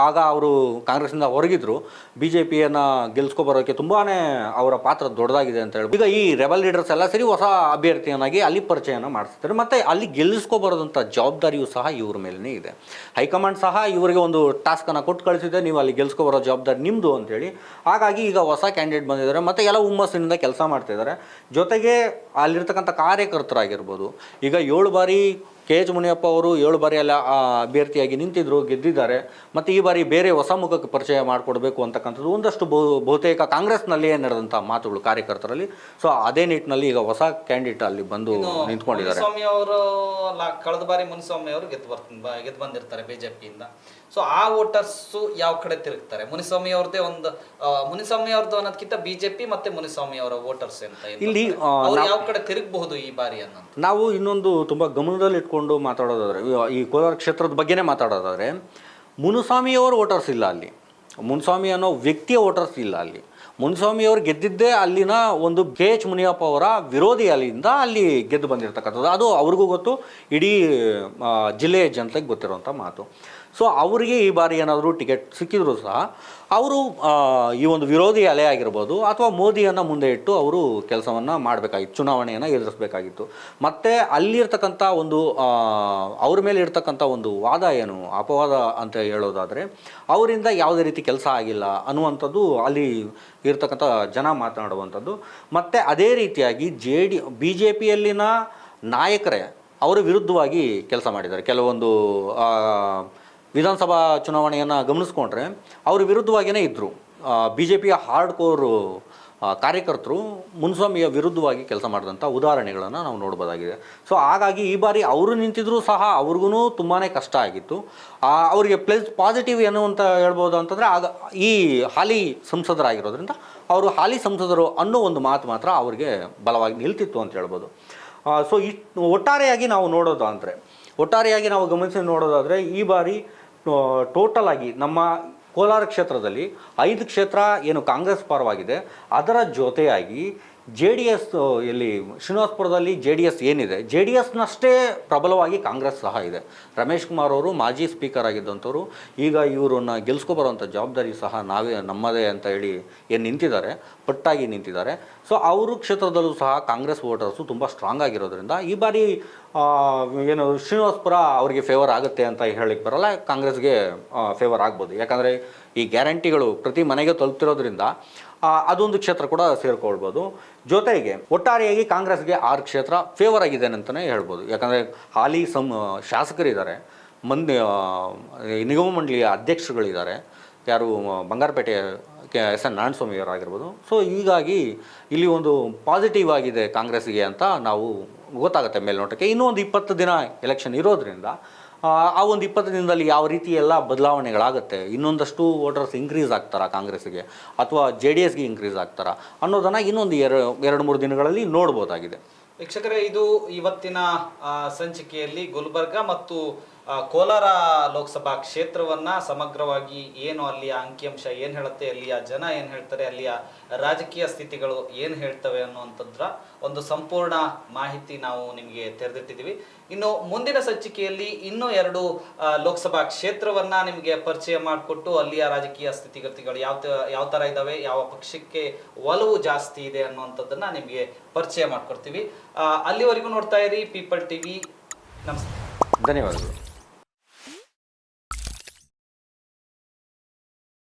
ಆಗ ಅವರು ಕಾಂಗ್ರೆಸ್ನಿಂದ ಹೊರಗಿದ್ರು. ಬಿ ಜೆ ಪಿಯನ್ನು ಗೆಲ್ಸ್ಕೊಬರೋಕ್ಕೆ ತುಂಬಾ ಅವರ ಪಾತ್ರ ದೊಡ್ಡದಾಗಿದೆ ಅಂತ ಹೇಳಿ ಈಗ ಈ ರೆಬಲ್ ಲೀಡರ್ಸ್ ಎಲ್ಲ ಸೇರಿ ಹೊಸ ಅಭ್ಯರ್ಥಿಯನ್ನಾಗಿ ಅಲ್ಲಿ ಪರಿಚಯನ ಮಾಡಿಸ್ತಾರೆ ಮತ್ತು ಅಲ್ಲಿ ಗೆಲ್ಲಿಸ್ಕೊಬರೋದಂಥ ಜವಾಬ್ದಾರಿಯೂ ಸಹ ಇವ್ರ ಮೇಲೇ ಇದೆ. ಹೈಕಮಾಂಡ್ ಸಹ ಇವರಿಗೆ ಒಂದು ಟಾಸ್ಕನ್ನು ಕೊಟ್ಟು ಕಳಿಸಿದೆ. ನೀವು ಅಲ್ಲಿ ಗೆಲ್ಸ್ಕೊಬರೋ ಜವಾಬ್ದಾರಿ ನಿಮ್ಮದು ಅಂತೇಳಿ. ಹಾಗಾಗಿ ಈಗ ಹೊಸ ಕ್ಯಾಂಡಿಡೇಟ್ ಬಂದಿದ್ದಾರೆ. ಮತ್ತು ಎಲ್ಲ ಹುಮ್ಮಸ್ಸಿನಿಂದ ಕೆಲಸ ಮಾಡ್ತಿದ್ದಾರೆ ಜೊತೆಗೆ ಅಲ್ಲಿರ್ತಕ್ಕಂಥ ಕಾರ್ಯಕರ್ತರಾಗಿರ್ಬೋದು. ಈಗ ಏಳು ಬಾರಿ ಕೆ ಎಚ್ ಮುನಿಯಪ್ಪ ಅವರು ಏಳು ಬಾರಿ ಅಲ್ಲ ಅಭ್ಯರ್ಥಿಯಾಗಿ ನಿಂತಿದ್ರು ಗೆದ್ದಿದ್ದಾರೆ. ಮತ್ತು ಈ ಬಾರಿ ಬೇರೆ ಹೊಸ ಮುಖಕ್ಕೆ ಪರಿಚಯ ಮಾಡಿಕೊಡ್ಬೇಕು ಅಂತಕ್ಕಂಥದ್ದು ಒಂದಷ್ಟು ಬಹು ಬಹುತೇಕ ಕಾಂಗ್ರೆಸ್ನಲ್ಲಿಯೇ ನಡೆದಂಥ ಮಾತುಗಳು ಕಾರ್ಯಕರ್ತರಲ್ಲಿ. ಸೊ ಅದೇ ನಿಟ್ಟಿನಲ್ಲಿ ಈಗ ಹೊಸ ಕ್ಯಾಂಡಿಡೇಟ್ ಅಲ್ಲಿ ಬಂದು ನಿಂತ್ಕೊಂಡಿದ್ದಾರೆ. ಅವರು ಕಳೆದ ಬಾರಿ ಮುನಿಸ್ವಾಮಿ ಅವರು ಗೆದ್ದು ಬರ್ತ ಗೆದ್ದು ಬಂದಿರ್ತಾರೆ ಬಿಜೆಪಿಯಿಂದ. ಸೊ ಆ ವೋಟರ್ಸ್ ಯಾವ ಕಡೆ ತಿರುಗ್ತಾರೆ? ಮುನಿಸ್ವಾಮಿ ಅವ್ರದ್ದೇ ಒಂದು ಮುನಿಸ್ವಾಮಿ ಅವ್ರದ್ದು ಅನ್ನೋದಕ್ಕಿಂತ ಬಿಜೆಪಿ ಮತ್ತೆ ಮುನಿಸ್ವಾಮಿ ಅವರ ವೋಟರ್ಸ್ ಅಂತ ಇಲ್ಲಿ, ಯಾವ ಕಡೆ ತಿರುಗಬಹುದು ಈ ಬಾರಿ ಅನ್ನೋದು ನಾವು ಇನ್ನೊಂದು ತುಂಬಾ ಗಮನದಲ್ಲಿ ಇಟ್ಕೊಂಡು ಮಾತಾಡೋದಾದ್ರೆ ಮಾತಾಡೋದಾದರೆ, ಈ ಕೋಲಾರ ಕ್ಷೇತ್ರದ ಬಗ್ಗೆನೇ ಮಾತಾಡೋದಾದರೆ, ಮುನುಸ್ವಾಮಿಯವರು ವೋಟರ್ಸ್ ಇಲ್ಲ ಅಲ್ಲಿ. ಮುನ್ಸ್ವಾಮಿ ಅನ್ನೋ ವ್ಯಕ್ತಿಯ ವೋಟರ್ಸ್ ಇಲ್ಲ ಅಲ್ಲಿ. ಮುನ್ಸ್ವಾಮಿಯವರು ಗೆದ್ದಿದ್ದೇ ಅಲ್ಲಿನ ಒಂದು ಕೆ ಎಚ್ ಮುನಿಯಪ್ಪ ಅವರ ವಿರೋಧಿ ಅಲ್ಲಿಂದ ಅಲ್ಲಿ ಗೆದ್ದು ಬಂದಿರತಕ್ಕಂಥದ್ದು. ಅದು ಅವ್ರಿಗೂ ಗೊತ್ತು, ಇಡೀ ಜಿಲ್ಲೆಯ ಜನತೆಗೆ ಗೊತ್ತಿರುವಂಥ ಮಾತು. ಸೊ ಅವರಿಗೆ ಈ ಬಾರಿ ಏನಾದರೂ ಟಿಕೆಟ್ ಸಿಕ್ಕಿದ್ರು ಸಹ ಅವರು ಈ ಒಂದು ವಿರೋಧಿ ಅಲೆ ಆಗಿರ್ಬೋದು ಅಥವಾ ಮೋದಿಯನ್ನು ಮುಂದೆ ಇಟ್ಟು ಅವರು ಕೆಲಸವನ್ನು ಮಾಡಬೇಕಾಗಿತ್ತು, ಚುನಾವಣೆಯನ್ನು ಎದುರಿಸಬೇಕಾಗಿತ್ತು. ಮತ್ತು ಅಲ್ಲಿರ್ತಕ್ಕಂಥ ಒಂದು ಅವ್ರ ಮೇಲೆ ಇರ್ತಕ್ಕಂಥ ಒಂದು ವಾದ ಏನು, ಅಪವಾದ ಅಂತ ಹೇಳೋದಾದರೆ, ಅವರಿಂದ ಯಾವುದೇ ರೀತಿ ಕೆಲಸ ಆಗಿಲ್ಲ ಅನ್ನುವಂಥದ್ದು ಅಲ್ಲಿ ಇರ್ತಕ್ಕಂಥ ಜನ ಮಾತನಾಡುವಂಥದ್ದು. ಮತ್ತು ಅದೇ ರೀತಿಯಾಗಿ ಜೆ ಡಿ ಬಿ ಜೆ ಪಿಯಲ್ಲಿನ ನಾಯಕರೇ, ಅವರ ವಿರುದ್ಧವಾಗಿ ಕೆಲಸ ಮಾಡಿದ್ದಾರೆ. ಕೆಲವೊಂದು ವಿಧಾನಸಭಾ ಚುನಾವಣೆಯನ್ನು ಗಮನಿಸ್ಕೊಂಡ್ರೆ ಅವ್ರ ವಿರುದ್ಧವಾಗಿಯೇ ಇದ್ದರು ಬಿ ಜೆ ಪಿಯ ಹಾರ್ಡ್ ಕೋರ್ ಕಾರ್ಯಕರ್ತರು ಮುನ್ಸ್ವಾಮಿಯ ವಿರುದ್ಧವಾಗಿ ಕೆಲಸ ಮಾಡಿದಂಥ ಉದಾಹರಣೆಗಳನ್ನು ನಾವು ನೋಡ್ಬೋದಾಗಿದೆ. ಸೊ ಹಾಗಾಗಿ ಈ ಬಾರಿ ಅವರು ನಿಂತಿದ್ರು ಸಹ ಅವ್ರಿಗೂ ತುಂಬಾ ಕಷ್ಟ ಆಗಿತ್ತು. ಅವರಿಗೆ ಪ್ಲಸ್ ಪಾಸಿಟಿವ್ ಏನು ಅಂತ ಹೇಳ್ಬೋದು ಅಂತಂದರೆ ಆಗ ಈ ಹಾಲಿ ಸಂಸದರಾಗಿರೋದ್ರಿಂದ ಅವರು ಹಾಲಿ ಸಂಸದರು ಅನ್ನೋ ಒಂದು ಮಾತು ಮಾತ್ರ ಅವರಿಗೆ ಬಲವಾಗಿ ನಿಲ್ತಿತ್ತು ಅಂತ ಹೇಳ್ಬೋದು. ಸೊ ಇಷ್ಟು ಒಟ್ಟಾರೆಯಾಗಿ ನಾವು ನೋಡೋದು ಅಂದರೆ ಒಟ್ಟಾರೆಯಾಗಿ ನಾವು ಗಮನಿಸಿ ನೋಡೋದಾದರೆ ಈ ಬಾರಿ ಟೋಟಲ್ ಆಗಿ ನಮ್ಮ ಕೋಲಾರ ಕ್ಷೇತ್ರದಲ್ಲಿ ಐದು ಕ್ಷೇತ್ರ ಏನು ಕಾಂಗ್ರೆಸ್ ಪರವಾಗಿದೆ. ಅದರ ಜೊತೆಯಾಗಿ ಜೆ ಡಿ ಎಸ್ ಇಲ್ಲಿ ಶ್ರೀನಿವಾಸ್ಪುರದಲ್ಲಿ ಜೆ ಡಿ ಎಸ್ ಏನಿದೆ? ಜೆ ಡಿ ಎಸ್ನಷ್ಟೇ ಪ್ರಬಲವಾಗಿ ಕಾಂಗ್ರೆಸ್ ಸಹ ಇದೆ. ರಮೇಶ್ ಕುಮಾರ್ ಅವರು ಮಾಜಿ ಸ್ಪೀಕರ್ ಆಗಿದ್ದಂಥವ್ರು, ಈಗ ಇವರನ್ನು ಗೆಲ್ಸ್ಕೊಬರೋಂಥ ಜವಾಬ್ದಾರಿ ಸಹ ನಾವೇ, ನಮ್ಮದೇ ಅಂತ ಹೇಳಿ ಏನು ನಿಂತಿದ್ದಾರೆ, ಪಟ್ಟಾಗಿ ನಿಂತಿದ್ದಾರೆ. ಸೊ ಅವರು ಕ್ಷೇತ್ರದಲ್ಲೂ ಸಹ ಕಾಂಗ್ರೆಸ್ ವೋಟರ್ಸು ತುಂಬ ಸ್ಟ್ರಾಂಗ್ ಆಗಿರೋದ್ರಿಂದ ಈ ಬಾರಿ ಏನು ಶ್ರೀನಿವಾಸ್ಪುರ ಅವರಿಗೆ ಫೇವರ್ ಆಗುತ್ತೆ ಅಂತ ಹೇಳಿಕ್ಕೆ ಬರಲ್ಲ, ಕಾಂಗ್ರೆಸ್ಗೆ ಫೇವರ್ ಆಗ್ಬೋದು. ಯಾಕಂದರೆ ಈ ಗ್ಯಾರಂಟಿಗಳು ಪ್ರತಿ ಮನೆಗೆ ತಲುಪ್ತಿರೋದ್ರಿಂದ ಅದೊಂದು ಕ್ಷೇತ್ರ ಕೂಡ ಸೇರ್ಕೊಳ್ಬೋದು. ಜೊತೆಗೆ ಒಟ್ಟಾರೆಯಾಗಿ ಕಾಂಗ್ರೆಸ್ಗೆ ಆರು ಕ್ಷೇತ್ರ ಫೇವರ್ ಆಗಿದೆ ಅಂತಲೇ ಹೇಳ್ಬೋದು. ಯಾಕಂದರೆ ಹಾಲಿ ಸಂ ಶಾಸಕರಿದ್ದಾರೆ. ಮಂದಿ ನಿಗಮ ಮಂಡಳಿಯ ಅಧ್ಯಕ್ಷರುಗಳಿದ್ದಾರೆ. ಯಾರು Bangarapete K, S N Narayanaswamy ಅವರಾಗಿರ್ಬೋದು. So ಹೀಗಾಗಿ ಇಲ್ಲಿ ಒಂದು ಪಾಸಿಟಿವ್ ಆಗಿದೆ ಕಾಂಗ್ರೆಸ್ಗೆ ಅಂತ ನಾವು ಗೊತ್ತಾಗುತ್ತೆ ಮೇಲ್ನೋಟಕ್ಕೆ. ಇನ್ನೂ ಒಂದು ಇಪ್ಪತ್ತು ದಿನ ಎಲೆಕ್ಷನ್ ಇರೋದ್ರಿಂದ ಆ, ಒಂದು ಇಪ್ಪತ್ತು ದಿನದಲ್ಲಿ ಯಾವ ರೀತಿ ಎಲ್ಲ ಬದಲಾವಣೆಗಳಾಗುತ್ತೆ? ಇನ್ನೊಂದಷ್ಟು ವೋಟರ್ಸ್ ಇನ್ಕ್ರೀಸ್ ಆಗ್ತಾರಾ ಕಾಂಗ್ರೆಸ್ಗೆ ಅಥವಾ ಜೆ ಡಿ ಎಸ್ಗೆ ಇನ್ಕ್ರೀಸ್ ಆಗ್ತಾರಾ? ಅನ್ನೋದನ್ನು ಇನ್ನೊಂದು ಎರಡು ಎರಡು ಮೂರು ದಿನಗಳಲ್ಲಿ ನೋಡ್ಬೋದಾಗಿದೆ. ವೀಕ್ಷಕರೇ ಇದು ಇವತ್ತಿನ ಸಂಚಿಕೆಯಲ್ಲಿ ಗುಲ್ಬರ್ಗ ಮತ್ತು ಕೋಲಾರ ಲೋಕಸಭಾ ಕ್ಷೇತ್ರವನ್ನ ಸಮಗ್ರವಾಗಿ ಏನು ಅಲ್ಲಿಯ ಅಂಕಿಅಂಶ, ಏನು ಹೇಳುತ್ತೆ, ಅಲ್ಲಿಯ ಜನ ಏನು ಹೇಳ್ತಾರೆ, ಅಲ್ಲಿಯ ರಾಜಕೀಯ ಸ್ಥಿತಿಗಳು ಏನು ಹೇಳ್ತವೆ ಅನ್ನುವಂಥದ್ರ ಒಂದು ಸಂಪೂರ್ಣ ಮಾಹಿತಿ ನಾವು ನಿಮಗೆ ತೆರೆದಿಟ್ಟಿದ್ದೀವಿ. ಇನ್ನು ಮುಂದಿನ ಸಂಚಿಕೆಯಲ್ಲಿ ಇನ್ನೂ ಎರಡು ಲೋಕಸಭಾ ಕ್ಷೇತ್ರವನ್ನ ನಿಮಗೆ ಪರಿಚಯ ಮಾಡಿಕೊಟ್ಟು ಅಲ್ಲಿಯ ರಾಜಕೀಯ ಸ್ಥಿತಿಗತಿಗಳು ಯಾವ ಯಾವ ಥರ ಇದ್ದಾವೆ ಯಾವ ಪಕ್ಷಕ್ಕೆ ಒಲವು ಜಾಸ್ತಿ ಇದೆ ಅನ್ನುವಂಥದ್ದನ್ನ ನಿಮಗೆ ಪರಿಚಯ ಮಾಡಿಕೊಡ್ತೀವಿ. ಅಲ್ಲಿವರೆಗೂ ನೋಡ್ತಾ ಇರಿ, ಪೀಪಲ್ ಟಿವಿ. ನಮಸ್ತೆ. ಧನ್ಯವಾದಗಳು.